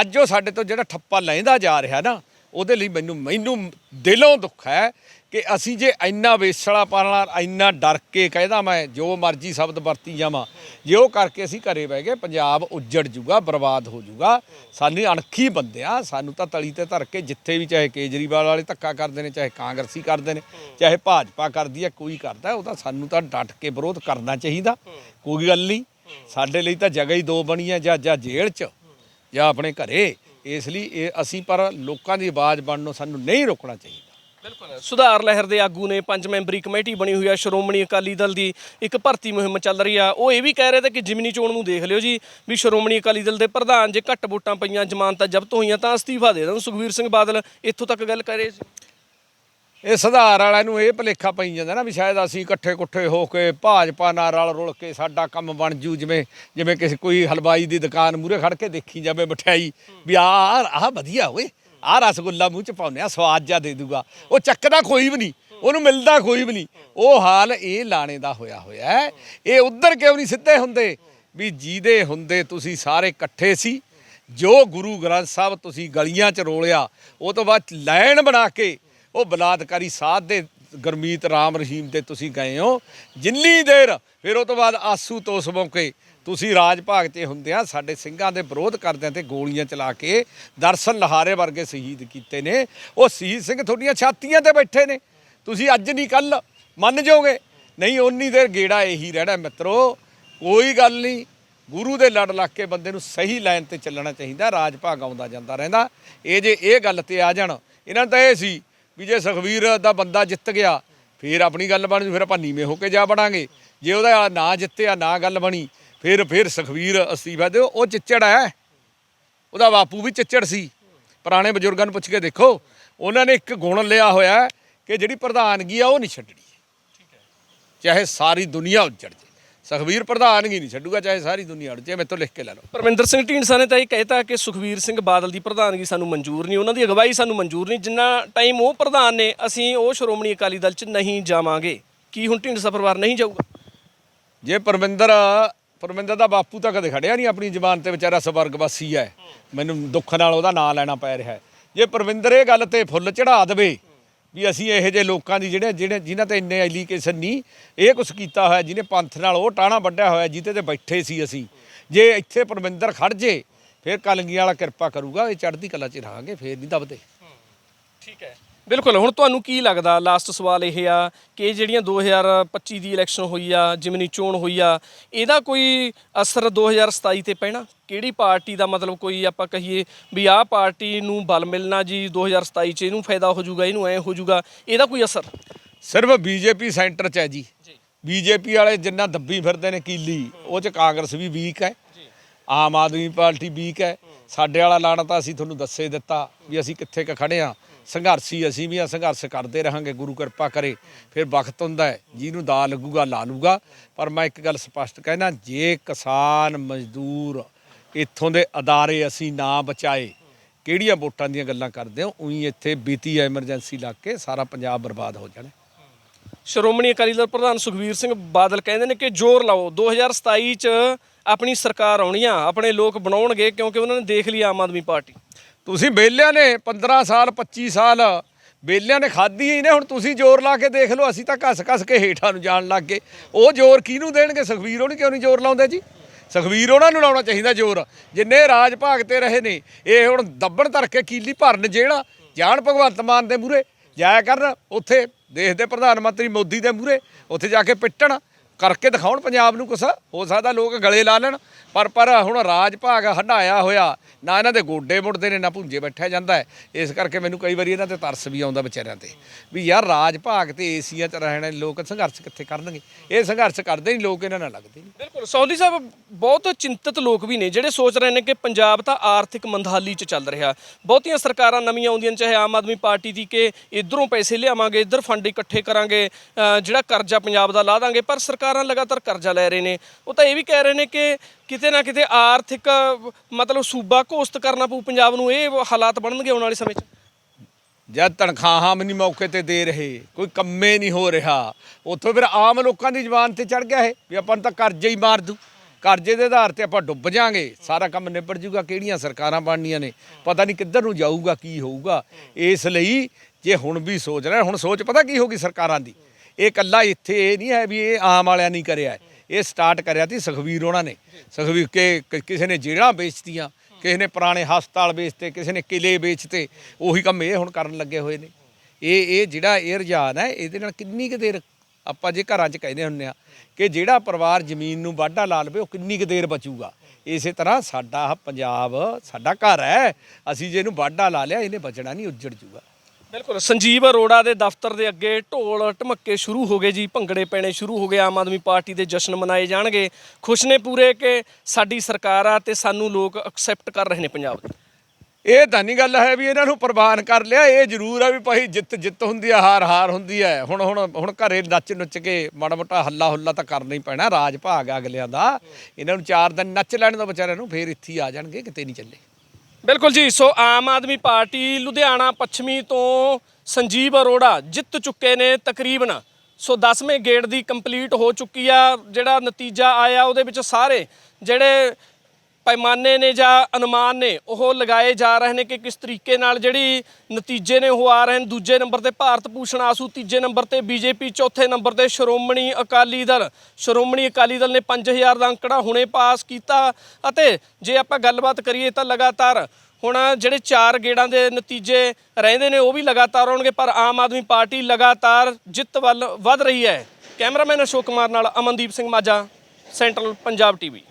ਅੱਜ ਉਹ ਸਾਡੇ ਤੋਂ ਜਿਹੜਾ ਠੱਪਾ ਲੈਂਦਾ ਜਾ ਰਿਹਾ ਨਾ ਉਹਦੇ ਲਈ ਮੈਨੂੰ ਮੈਨੂੰ ਦਿਲੋਂ ਦੁੱਖ ਹੈ ਕਿ ਅਸੀਂ ਜੇ ਇੰਨਾ ਵੇਸਲਾ ਪਾਲਣਾ ਇੰਨਾ ਡਰ ਕੇ ਕਹਿਦਾ ਮੈਂ, ਜੋ ਮਰਜ਼ੀ ਸ਼ਬਦ ਵਰਤੀ ਜਾਵਾਂ, ਜੇ ਉਹ ਕਰਕੇ ਅਸੀਂ ਘਰੇ ਬਹਿ ਗਏ, ਪੰਜਾਬ ਉੱਜੜ ਜੂਗਾ, ਬਰਬਾਦ ਹੋ ਜੂਗਾ। ਸਾਨੂੰ ਅਣਖੀ ਬੰਦੇ ਬੰਦਿਆ ਸਾਨੂੰ ਤਾਂ ਤਲੀ ਤੇ ਧਰ ਕੇ ਜਿੱਥੇ ਵੀ ਚਾਹੇ ਕੇਜਰੀਵਾਲ ਵਾਲੇ ਧੱਕਾ ਕਰਦੇ ਨੇ, ਚਾਹੇ ਕਾਂਗਰਸੀ ਕਰਦੇ ਨੇ, ਚਾਹੇ ਭਾਜਪਾ ਕਰਦੀ ਹੈ ਕੋਈ ਕਰਦਾ, ਉਹ ਤਾਂ ਸਾਨੂੰ ਤਾਂ ਡਟ ਕੇ ਵਿਰੋਧ ਕਰਨਾ ਚਾਹੀਦਾ, ਕੋਈ ਗੱਲ ਨਹੀਂ। ਸਾਡੇ ਲਈ ਤਾਂ ਜਗ੍ਹਾ ਹੀ ਦੋ ਬਣੀ ਹੈ ਜਾਂ ਜਾਂ ਜੇਲ੍ਹ 'ਚ, ਜਾਂ ਆਪਣੇ ਘਰੇ। ਇਸ ਲਈ ਇਹ ਅਸੀਂ ਪਰ ਲੋਕਾਂ ਦੀ ਆਵਾਜ਼ ਬਣਨੋਂ ਸਾਨੂੰ ਨਹੀਂ ਰੋਕਣਾ ਚਾਹੀਦਾ। ਬਿਲਕੁਲ। ਸੁਧਾਰ ਲਹਿਰ ਦੇ ਆਗੂ ਨੇ ਪੰਜ ਮੈਂਬਰੀ ਕਮੇਟੀ ਬਣੀ ਹੋਈ ਆ, ਸ਼੍ਰੋਮਣੀ ਅਕਾਲੀ ਦਲ ਦੀ ਇੱਕ ਭਰਤੀ ਮੁਹਿੰਮ ਚੱਲ ਰਹੀ ਆ। ਉਹ ਇਹ ਵੀ ਕਹਿ ਰਹੇ ਤੇ ਕਿ ਜਿਮਨੀ ਚੋਣ ਨੂੰ ਦੇਖ ਲਿਓ ਜੀ, ਵੀ ਸ਼੍ਰੋਮਣੀ ਅਕਾਲੀ ਦਲ ਦੇ ਪ੍ਰਧਾਨ ਜੇ ਘੱਟ ਵੋਟਾਂ ਪਈਆਂ, ਜ਼ਮਾਨਤਾਂ ਜ਼ਬਤ ਹੋਈਆਂ, ਤਾਂ ਅਸਤੀਫਾ ਦੇ ਦੇਣ। ਸੁਖਵੀਰ ਸਿੰਘ ਬਾਦਲ ਇੱਥੋਂ ਤੱਕ ਗੱਲ ਕਰ ਰਹੇ ਸੀ। ਇਹ ਸੁਧਾਰ ਵਾਲਿਆਂ ਨੂੰ ਇਹ ਭਲੇਖਾ ਪਈ ਜਾਂਦਾ ਨਾ ਵੀ ਸ਼ਾਇਦ ਅਸੀਂ ਇਕੱਠੇ ਕੁੱਠੇ ਹੋ ਕੇ ਭਾਜਪਾ ਨਾਲ ਰਲ ਰੁਲ ਕੇ ਸਾਡਾ ਕੰਮ ਬਣ ਜੂ, ਜਿਵੇਂ ਜਿਵੇਂ ਕਿਸੇ ਕੋਈ ਹਲਵਾਈ ਦੀ ਦੁਕਾਨ ਮੂਰੇ ਖੜ ਕੇ ਦੇਖੀ ਜਾਵੇ, ਮਠਿਆਈ, ਵੀ ਆਹ ਆਹ ਵਧੀਆ ਓਏ। ਆਹ ਰਸਗੁੱਲਾ ਮੂੰਹ ਚ ਪਾਉਂਦੇ ਆ, ਸਵਾਦ ਜਾ ਦੇ ਦੂਗਾ। ਉਹ ਚੱਕਦਾ ਕੋਈ ਵੀ ਨਹੀਂ, ਉਹਨੂੰ ਮਿਲਦਾ ਕੋਈ ਵੀ ਨਹੀਂ। ਉਹ ਹਾਲ ਇਹ ਲਾਣੇ ਦਾ ਹੋਇਆ ਹੋਇਆ ਹੈ। ਇਹ ਉਧਰ ਕਿਉਂ ਨਹੀਂ ਸਿੱਧੇ ਹੁੰਦੇ? ਵੀ ਜਿਹਦੇ ਹੁੰਦੇ ਤੁਸੀਂ ਸਾਰੇ ਇਕੱਠੇ ਸੀ, ਜੋ ਗੁਰੂ ਗ੍ਰੰਥ ਸਾਹਿਬ ਤੁਸੀਂ ਗਲੀਆਂ 'ਚ ਰੋਲਿਆ, ਉਹ ਤੋਂ ਬਾਅਦ ਲਾਈਨ ਬਣਾ ਕੇ ਉਹ ਬਲਾਤਕਾਰੀ ਸਾਧ ਦੇ ਗਰਮੀਤ ਰਾਮ ਰਹੀਮ ਤੇ ਤੁਸੀਂ ਗਏ ਹੋ, ਜਿੰਨੀ ਦੇਰ, ਫਿਰ ਉਹ ਤੋਂ ਬਾਅਦ ਆਸੂ ਤੋਸ ਮੌਕੇ ਤੁਸੀਂ ਰਾਜ ਭਾਗ 'ਚ ਹੁੰਦਿਆਂ ਸਾਡੇ ਸਿੰਘਾਂ ਦੇ ਵਿਰੋਧ ਕਰਦਿਆਂ ਤੇ ਗੋਲੀਆਂ ਚਲਾ ਕੇ ਦਰਸ਼ਨ ਲਹਾਰੇ ਵਰਗੇ ਸ਼ਹੀਦ ਕੀਤੇ ਨੇ। ਉਹ ਸ਼ਹੀਦ ਸਿੰਘ ਤੁਹਾਡੀਆਂ ਛਾਤੀਆਂ ਤੇ ਬੈਠੇ ਨੇ। ਤੁਸੀਂ ਅੱਜ ਨਹੀਂ ਕੱਲ ਮੰਨ ਜਾਓਗੇ। ਨਹੀਂ, ਓਨੀ ਦੇਰ ਗੇੜਾ ਇਹੀ ਰਹਿਣਾ ਮਿੱਤਰੋ। ਕੋਈ ਗੱਲ ਨਹੀਂ। ਗੁਰੂ ਦੇ ਲੜ ਲੱਗ ਕੇ ਬੰਦੇ ਨੂੰ ਸਹੀ ਲਾਈਨ ਤੇ ਚੱਲਣਾ ਚਾਹੀਦਾ। ਰਾਜ ਭਾਗ ਆਉਂਦਾ ਜਾਂਦਾ ਰਹਿੰਦਾ। ਇਹ ਜੇ ਇਹ ਗੱਲ ਤੇ ਆ ਜਾਣ, ਇਹਨਾਂ ਨੂੰ ਤਾਂ ਇਹ ਸੀ ਵੀ ਜੇ ਸੁਖਵੀਰ ਦਾ ਬੰਦਾ ਜਿੱਤ ਗਿਆ, ਫਿਰ ਆਪਣੀ ਗੱਲ ਬਣ ਜੂ, ਫਿਰ ਆਪਾਂ ਨੀਵੇਂ ਹੋ ਕੇ ਜਾ ਬੜਾਂਗੇ ਜੇ ਉਹਦਾ ਨਾ ਜਿੱਤਿਆ, ਨਾ ਗੱਲ ਬਣੀ ਫਿਰ ਫਿਰ ਸੁਖਵੀਰ ਅਸਤੀਫਾ ਦਿਓ ਉਹ ਚਿੱਚੜ ਹੈ। ਉਹਦਾ ਬਾਪੂ ਵੀ ਚਿੱਚੜ ਸੀ। ਪੁਰਾਣੇ ਬਜ਼ੁਰਗਾਂ ਨੂੰ ਪੁੱਛ ਕੇ ਦੇਖੋ ਉਹਨਾਂ ਨੇ ਇੱਕ ਗੁਣ ਲਿਆ ਹੋਇਆ ਹੈ ਕਿ ਜਿਹੜੀ ਪ੍ਰਧਾਨਗੀ ਆ ਉਹ ਨਹੀਂ ਛੱਡਣੀ। ਚਾਹੇ ਸਾਰੀ ਦੁਨੀਆ ਉੱਜੜ ਜੇ ਸੁਖਵੀਰ ਪ੍ਰਧਾਨਗੀ ਨਹੀਂ ਛੱਡੂਗਾ ਚਾਹੇ ਸਾਰੀ ਦੁਨੀਆ ਉੱਡ ਜੇ ਤੋਂ ਲਿਖ ਕੇ ਲੈ ਲਓ। ਪਰਮਿੰਦਰ ਸਿੰਘ ਢੀਂਡਸਾ ਨੇ ਤਾਂ ਇਹ ਕਹਿਤਾ ਕਿ ਸੁਖਵੀਰ ਸਿੰਘ ਬਾਦਲ ਦੀ ਪ੍ਰਧਾਨਗੀ ਸਾਨੂੰ ਮਨਜ਼ੂਰ ਨਹੀਂ ਉਹਨਾਂ ਦੀ ਅਗਵਾਈ ਸਾਨੂੰ ਮਨਜ਼ੂਰ ਨਹੀਂ। ਜਿੰਨਾ ਟਾਈਮ ਉਹ ਪ੍ਰਧਾਨ ਨੇ ਅਸੀਂ ਉਹ ਸ਼੍ਰੋਮਣੀ ਅਕਾਲੀ ਦਲ 'ਚ ਨਹੀਂ ਜਾਵਾਂਗੇ। ਕੀ ਹੁਣ ਢੀਂਡਸਾ ਪਰਿਵਾਰ ਨਹੀਂ ਜਾਊਗਾ? ਜੇ ਪਰਮਿੰਦਰ ਪਰਮਿੰਦਰ ਦਾ ਬਾਪੂ ਤਾਂ ਕਦੇ ਖੜਿਆ ਨਹੀਂ ਆਪਣੀ ਜ਼ਬਾਨ ਤੇ ਵਿਚਾਰਾ ਸਵਰਗਵਾਸੀ ਹੈ। ਮੈਨੂੰ ਦੁੱਖ ਨਾਲ ਉਹਦਾ ਨਾਂ ਲੈਣਾ ਪੈ ਰਿਹਾ ਜੇ ਪਰਮਿੰਦਰ ਇਹ ਗੱਲ ਤੇ ਫੁੱਲ ਚੜਾ ਦੇਵੇ ਵੀ ਅਸੀਂ ਇਹੋ ਜਿਹੇ ਲੋਕਾਂ ਦੀ ਜਿਹੜੇ ਜਿਹੜੇ ਜਿਨ੍ਹਾਂ ਤੇ ਇੰਨੇ ਐਲੀਕੇਸ਼ਨ ਨਹੀਂ ਇਹ ਕੁਛ ਕੀਤਾ ਹੋਇਆ, ਜਿਹਨੇ ਪੰਥ ਨਾਲ ਉਹ ਟਾਣਾ ਵੱਢਿਆ ਹੋਇਆ, ਜਿਹਦੇ ਤੇ ਬੈਠੇ ਸੀ ਅਸੀਂ। ਜੇ ਇੱਥੇ ਪਰਮਿੰਦਰ ਖੜ ਜੇ, ਫਿਰ ਕਲੰਗੀਆਂ ਵਾਲਾ ਕਿਰਪਾ ਕਰੂਗਾ, ਇਹ ਚੜ੍ਹਦੀ ਕਲਾ 'ਚ ਰਹਾਂਗੇ, ਫੇਰ ਨਹੀਂ ਦਬਦੇ। ਠੀਕ ਹੈ। ਬਿਲਕੁਲ ਹੁਣ ਤੁਹਾਨੂੰ ਕੀ ਲੱਗਦਾ? ਲਾਸਟ ਸਵਾਲ ਇਹ ਆ ਕਿ ਜਿਹੜੀਆਂ 2025 ਦੀ ਇਲੈਕਸ਼ਨ ਹੋਈ ਆ ਜਿਮਨੀ ਚੋਣ ਹੋਈ ਆ ਇਹਦਾ ਕੋਈ ਅਸਰ 2027 ਤੇ ਪੈਣਾ? ਕਿਹੜੀ ਪਾਰਟੀ ਦਾ ਮਤਲਬ ਕੋਈ ਆਪਾਂ ਕਹੀਏ ਵੀ ਆਹ ਪਾਰਟੀ ਨੂੰ ਬਲ ਮਿਲਣਾ ਜੀ 2027 ਚ ਇਹਨੂੰ ਫਾਇਦਾ ਹੋ ਜਾਊਗਾ ਇਹਨੂੰ ਐ ਹੋ ਜਾਊਗਾ ਇਹਦਾ ਕੋਈ ਅਸਰ? ਸਿਰਫ ਬੀਜੇਪੀ ਸੈਂਟਰ 'ਚ ਹੈ ਜੀ। ਬੀਜੇਪੀ ਵਾਲੇ ਜਿੰਨਾ ਦੱਬੀ ਫਿਰਦੇ ਨੇ ਕੀਲੀ ਉਹ 'ਚ ਕਾਂਗਰਸ ਵੀ ਵੀਕ ਹੈ। ਆਮ ਆਦਮੀ ਪਾਰਟੀ ਵੀਕ ਹੈ। ਸਾਡੇ ਵਾਲਾ ਲਾਣਾ ਤਾਂ ਅਸੀਂ ਤੁਹਾਨੂੰ ਦੱਸੇ ਦਿੱਤਾ ਵੀ ਅਸੀਂ ਕਿੱਥੇ ਕ ਖੜੇ ਆ ਸੰਘਰਸ਼ੀ, ਅਸੀਂ ਵੀ ਆ ਸੰਘਰਸ਼ ਕਰਦੇ ਰਹਾਂਗੇ, ਗੁਰੂ ਕਿਰਪਾ ਕਰੇ, ਫਿਰ ਵਕਤ ਹੁੰਦਾ ਹੈ, ਜਿਹਨੂੰ ਦਾ ਲੱਗੂਗਾ ਲਾ ਲੂਗਾ ਪਰ ਮੈਂ ਇੱਕ ਗੱਲ ਸਪਸ਼ਟ ਕਹਿਣਾ, ਜੇ ਕਿਸਾਨ ਮਜ਼ਦੂਰ ਇੱਥੋਂ ਦੇ ਅਦਾਰੇ ਅਸੀਂ ਨਾ ਬਚਾਏ, ਕਿਹੜੀਆਂ ਵੋਟਾਂ ਦੀਆਂ ਗੱਲਾਂ ਕਰਦੇ ਹੋ? ਉਹੀ ਇੱਥੇ ਬੀਤੀ ਐਮਰਜੈਂਸੀ ਲੱਗ ਕੇ ਸਾਰਾ ਪੰਜਾਬ ਬਰਬਾਦ ਹੋ ਜਾਣਾ। ਸ਼੍ਰੋਮਣੀ ਅਕਾਲੀ ਦਲ ਪ੍ਰਧਾਨ ਸੁਖਬੀਰ ਸਿੰਘ ਬਾਦਲ ਕਹਿੰਦੇ ਨੇ ਕਿ ਜ਼ੋਰ ਲਾਓ। 2027 ਚ ਆਪਣੀ ਸਰਕਾਰ ਆਉਣੀ ਆ, ਆਪਣੇ ਲੋਕ ਬਣਾਉਣਗੇ ਕਿਉਂਕਿ ਉਹਨਾਂ ਨੇ ਦੇਖ ਲਈ ਆਮ ਆਦਮੀ ਪਾਰਟੀ। ਤੁਸੀਂ ਬੇਲਿਆਂ ਨੇ 15 ਸਾਲ 25 ਸਾਲ ਬੇਲਿਆਂ ਨੇ ਖਾਧੀ ਹੀ ਨੇ, ਹੁਣ ਤੁਸੀਂ ਜ਼ੋਰ ਲਾ ਕੇ ਦੇਖ ਲਓ, ਅਸੀਂ ਤਾਂ ਘਸ-ਘਸ ਕੇ ਹੇਠਾਂ ਨੂੰ ਜਾਣ ਲੱਗ ਗਏ। ਉਹ ਜ਼ੋਰ ਕਿਹਨੂੰ ਦੇਣਗੇ? ਸੁਖਵੀਰ ਉਹਨੂੰ ਕਿਉਂ ਨਹੀਂ ਜ਼ੋਰ ਲਾਉਂਦੇ ਜੀ? ਸੁਖਵੀਰ ਉਹਨਾਂ ਨੂੰ ਲਾਉਣਾ ਚਾਹੀਦਾ ਜ਼ੋਰ। ਜਿੰਨੇ ਰਾਜ ਭਾਗ ਤੇ ਰਹੇ ਨੇ, ਇਹ ਹੁਣ ਦੱਬਣ ਧਰ ਕੇ ਕੀਲੀ ਭਰਨ ਜਿਹੜਾ, ਜਾਣ ਭਗਵੰਤ ਮਾਨ ਦੇ ਮੂਰੇ ਜਾਇਆ ਕਰਨ, ਉੱਥੇ ਦੇਸ਼ ਦੇ ਪ੍ਰਧਾਨ ਮੰਤਰੀ ਮੋਦੀ ਦੇ ਮੂਰੇ ਉੱਥੇ ਜਾ ਕੇ ਪਿੱਟਣ, ਕਰਕੇ ਦਿਖਾਉਣ ਪੰਜਾਬ ਨੂੰ ਕੁਛ। ਹੋ ਸਕਦਾ ਲੋਕ ਗਲੇ ਲਾ ਲੈਣ। ਪਰ ਪਰ ਹੁਣ ਰਾਜ ਭਾਗ ਹੰਡਾਇਆ ਹੋਇਆ, ਨਾ ਇਹਨਾਂ ਦੇ ਗੋਡੇ ਮੁੜਦੇ ਨੇ, ਨਾ ਭੁੰਜੇ ਬੈਠਿਆ ਜਾਂਦਾ ਹੈ। ਇਸ ਕਰਕੇ ਮੈਨੂੰ ਕਈ ਵਾਰੀ ਇਹਨਾਂ ਤੇ ਤਰਸ ਵੀ ਆਉਂਦਾ ਵਿਚਾਰਿਆਂ ਤੇ, ਵੀ ਯਾਰ ਰਾਜ ਭਾਗ ਤੇ ਏਸੀਆ 'ਚ ਰਹਿਣ, ਲੋਕ ਸੰਘਰਸ਼ ਕਿੱਥੇ ਕਰਨਗੇ? ਇਹ ਸੰਘਰਸ਼ ਕਰਦੇ ਨਹੀਂ ਲੋਕ ਇਹਨਾਂ ਨਾਲ ਲੱਗਦੇ ਨਹੀਂ ਬਿਲਕੁਲ, ਸੌਦੀ ਸਾਹਿਬ, ਬਹੁਤ ਚਿੰਤਤ ਲੋਕ ਵੀ ਨੇ, ਜਿਹੜੇ ਸੋਚ ਰਹੇ ਨੇ ਕਿ ਪੰਜਾਬ ਤਾਂ ਆਰਥਿਕ ਮੰਦਹਾਲੀ 'ਚ ਚੱਲ ਰਿਹਾ। ਬਹੁਤੀਆਂ ਸਰਕਾਰਾਂ ਨਵੀਆਂ ਆਉਂਦੀਆਂ ਚਾਹੇ ਆਮ ਆਦਮੀ ਪਾਰਟੀ ਦੀ ਕਿ ਇਧਰੋਂ ਪੈਸੇ ਲਿਆਵਾਂਗੇ, ਇਧਰ ਫੰਡ ਇਕੱਠੇ ਕਰਾਂਗੇ ਜਿਹੜਾ ਕਰਜ਼ਾ ਪੰਜਾਬ ਦਾ ਲਾ ਦਾਂਗੇ, ਪਰ ਸਰਕਾਰਾਂ ਲਗਾਤਾਰ ਕਰਜ਼ਾ ਲੈ ਰਹੇ ਨੇ। ਉਹ ਤਾਂ ਇਹ ਵੀ ਕਹਿ ਰਹੇ ਨੇ ਕਿ ਕਿਤੇ ਨਾ ਕਿਤੇ ਆਰਥਿਕ, ਮਤਲਬ ਸੂਬਾ ਘੋਸ਼ਿਤ ਕਰਨਾ ਪਊ ਪੰਜਾਬ ਨੂੰ, ਇਹ ਹਾਲਾਤ ਬਣਨਗੇ ਆਉਣ ਵਾਲੇ ਸਮੇਂ 'ਚ। ਜਦ ਤਨਖਾਹਾਂ ਵੀ ਨਹੀਂ ਮੌਕੇ ਤੇ ਦੇ ਰਹੇ, ਕੋਈ ਕੰਮੇ ਨਹੀਂ ਹੋ ਰਿਹਾ, ਉੱਥੋਂ ਫਿਰ ਆਮ ਲੋਕਾਂ ਦੀ ਜ਼ੁਬਾਨ ਤੇ ਚੜ ਗਿਆ ਇਹ, ਵੀ ਆਪਾਂ ਨੂੰ ਤਾਂ ਕਰਜ਼ੇ ਹੀ ਮਾਰ ਦੂ ਕਰਜ਼ੇ ਦੇ ਆਧਾਰ ਤੇ ਆਪਾਂ ਡੁੱਬ ਜਾਾਂਗੇ, ਸਾਰਾ ਕੰਮ ਨਿਬੜ ਜੂਗਾ ਕਿਹੜੀਆਂ ਸਰਕਾਰਾਂ ਬਣਨੀਆਂ ਨੇ, ਪਤਾ ਨਹੀਂ ਕਿੱਧਰ ਨੂੰ ਜਾਊਗਾ, ਕੀ ਹੋਊਗਾ। ਇਸ ਲਈ ਜੇ ਹੁਣ ਵੀ ਸੋਚ ਰਹੇ, ਹੁਣ ਸੋਚ ਪਤਾ ਕੀ ਹੋਗੀ ਸਰਕਾਰਾਂ ਦੀ? ਇਹ ਕੱਲਾ ਇੱਥੇ ਇਹ ਨਹੀਂ ਹੈ ਵੀ ਇਹ ਆਮ ਵਾਲਿਆਂ ਨਹੀਂ ਕਰਿਆ ਇਹ ਸਟਾਰਟ ਕਰਿਆ ਸੀ ਸੁਖਵੀਰ ਉਹਨਾਂ ਨੇ। ਸੁਖਵੀਰ ਕੇ ਕਿਸੇ ਨੇ ਜੇਲ੍ਹਾਂ ਵੇਚਤੀਆਂ, ਕਿਸੇ ਨੇ ਪੁਰਾਣੇ ਹਸਪਤਾਲ ਵੇਚਤੇ, ਕਿਸੇ ਨੇ ਕਿਲੇ ਵੇਚਤੇ, ਉਹੀ ਕੰਮ ਇਹ ਹੁਣ ਕਰਨ ਲੱਗੇ ਹੋਏ ਨੇ। ਇਹ ਇਹ ਜਿਹੜਾ ਇਹ ਰੁਝਾਨ ਹੈ, ਇਹਦੇ ਨਾਲ ਕਿੰਨੀ ਕੁ ਦੇਰ ਆਪਾਂ ਜੇ ਘਰਾਂ 'ਚ ਕਹਿੰਦੇ ਹੁੰਨੇ ਆ ਕਿ ਜਿਹੜਾ ਪਰਿਵਾਰ ਜ਼ਮੀਨ ਨੂੰ ਵਾਢਾ ਲਾ ਲਵੇ, ਉਹ ਕਿੰਨੀ ਕੁ ਦੇਰ ਬਚੂਗਾ। ਇਸੇ ਤਰ੍ਹਾਂ ਸਾਡਾ ਪੰਜਾਬ, ਸਾਡਾ ਘਰ ਹੈ, ਅਸੀਂ ਜੇ ਇਹਨੂੰ ਵਾਢਾ ਲਾ ਲਿਆ, ਇਹਨੇ ਬਚਣਾ ਨਹੀਂ, ਉੱਜੜ ਜੂਗਾ। ਬਿਲਕੁਲ, ਸੰਜੀਵ ਅਰੋੜਾ ਦੇ ਦਫ਼ਤਰ ਦੇ ਅੱਗੇ ਢੋਲ ਢਮੱਕੇ ਸ਼ੁਰੂ ਹੋ ਗਏ ਜੀ, ਭੰਗੜੇ ਪੈਣੇ ਸ਼ੁਰੂ ਹੋ ਗਏ, ਆਮ ਆਦਮੀ ਪਾਰਟੀ ਦੇ ਜਸ਼ਨ ਮਨਾਏ ਜਾਣਗੇ। ਖੁਸ਼ ਨੇ ਪੂਰੇ ਕਿ ਸਾਡੀ ਸਰਕਾਰ ਆ ਤੇ ਸਾਨੂੰ ਲੋਕ ਐਕਸੈਪਟ ਕਰ ਰਹੇ ਨੇ ਪੰਜਾਬ ਦੇ। ਇਹ ਤਾਂ ਨਹੀਂ ਗੱਲ ਹੈ ਵੀ ਇਹਨਾਂ ਨੂੰ ਪ੍ਰਵਾਨ ਕਰ ਲਿਆ, ਇਹ ਜ਼ਰੂਰ ਆ ਵੀ ਭਾਈ ਜਿੱਤ ਜਿੱਤ ਹੁੰਦੀ ਆ, ਹਾਰ ਹਾਰ ਹੁੰਦੀ ਹੈ ਹੁਣ ਹੁਣ ਹੁਣ ਘਰੇ ਨੱਚ ਨੁੱਚ ਕੇ ਮਾੜਾ ਮੋਟਾ ਹੱਲਾ ਹੁੱਲਾ ਤਾਂ ਕਰਨਾ ਹੀ ਪੈਣਾ, ਰਾਜ ਭਾਗ ਆ ਅਗਲਿਆਂ ਦਾ। ਇਹਨਾਂ ਨੂੰ ਚਾਰ ਦਿਨ ਨੱਚ ਲੈਣ ਦਾ ਵਿਚਾਰਿਆਂ ਨੂੰ ਫੇਰ ਇੱਥੇ ਹੀ ਆ ਜਾਣਗੇ, ਕਿਤੇ ਨਹੀਂ ਚੱਲੇ। ਬਿਲਕੁਲ ਜੀ, ਸੋ ਆਮ ਆਦਮੀ ਪਾਰਟੀ ਲੁਧਿਆਣਾ ਪੱਛਮੀ ਤੋਂ ਸੰਜੀਵ ਅਰੋੜਾ ਜਿੱਤ ਚੁੱਕੇ ਨੇ ਤਕਰੀਬਨ। ਸੋ 10ਵੇਂ ਗੇੜ ਦੀ ਕੰਪਲੀਟ ਹੋ ਚੁੱਕੀ ਆ, ਜਿਹੜਾ ਨਤੀਜਾ ਆਇਆ ਉਹਦੇ ਵਿੱਚ ਸਾਰੇ ਜਿਹੜੇ ਪੈਮਾਨੇ ਨੇ ਜਾਂ ਅਨੁਮਾਨ ਨੇ ਉਹ ਲਗਾਏ ਜਾ ਰਹੇ ਨੇ ਕਿ ਕਿਸ ਤਰੀਕੇ ਨਾਲ ਜਿਹੜੀ ਨਤੀਜੇ ਨੇ ਉਹ ਆ ਰਹੇ ਨੇ। ਦੂਜੇ ਨੰਬਰ ਤੇ ਭਾਰਤ ਭੂਸ਼ਣ ਆਸੂ, ਤੀਜੇ ਨੰਬਰ ਤੇ ਬੀਜੇਪੀ, ਚੌਥੇ ਨੰਬਰ ਤੇ ਸ਼੍ਰੋਮਣੀ ਅਕਾਲੀ ਦਲ। ਸ਼੍ਰੋਮਣੀ ਅਕਾਲੀ ਦਲ ਨੇ 5000 ਦਾ ਅੰਕੜਾ ਹੁਣੇ ਪਾਸ ਕੀਤਾ ਅਤੇ ਜੇ ਆਪਾਂ ਗੱਲਬਾਤ ਕਰੀਏ ਤਾਂ ਲਗਾਤਾਰ ਹੁਣ ਜਿਹੜੇ ਚਾਰ ਗੇੜਾਂ ਦੇ ਨਤੀਜੇ ਰਹਿੰਦੇ ਨੇ ਉਹ ਵੀ ਲਗਾਤਾਰ ਆਉਣਗੇ, ਪਰ ਆਮ ਆਦਮੀ ਪਾਰਟੀ ਲਗਾਤਾਰ ਜਿੱਤ ਵੱਲ ਵਧ ਰਹੀ ਹੈ। ਕੈਮਰਾਮੈਨ ਅਸ਼ੋਕ ਕੁਮਾਰ ਨਾਲ ਅਮਨਦੀਪ ਸਿੰਘ ਮਾਝਾ, ਸੈਂਟਰਲ ਪੰਜਾਬ ਟੀਵੀ।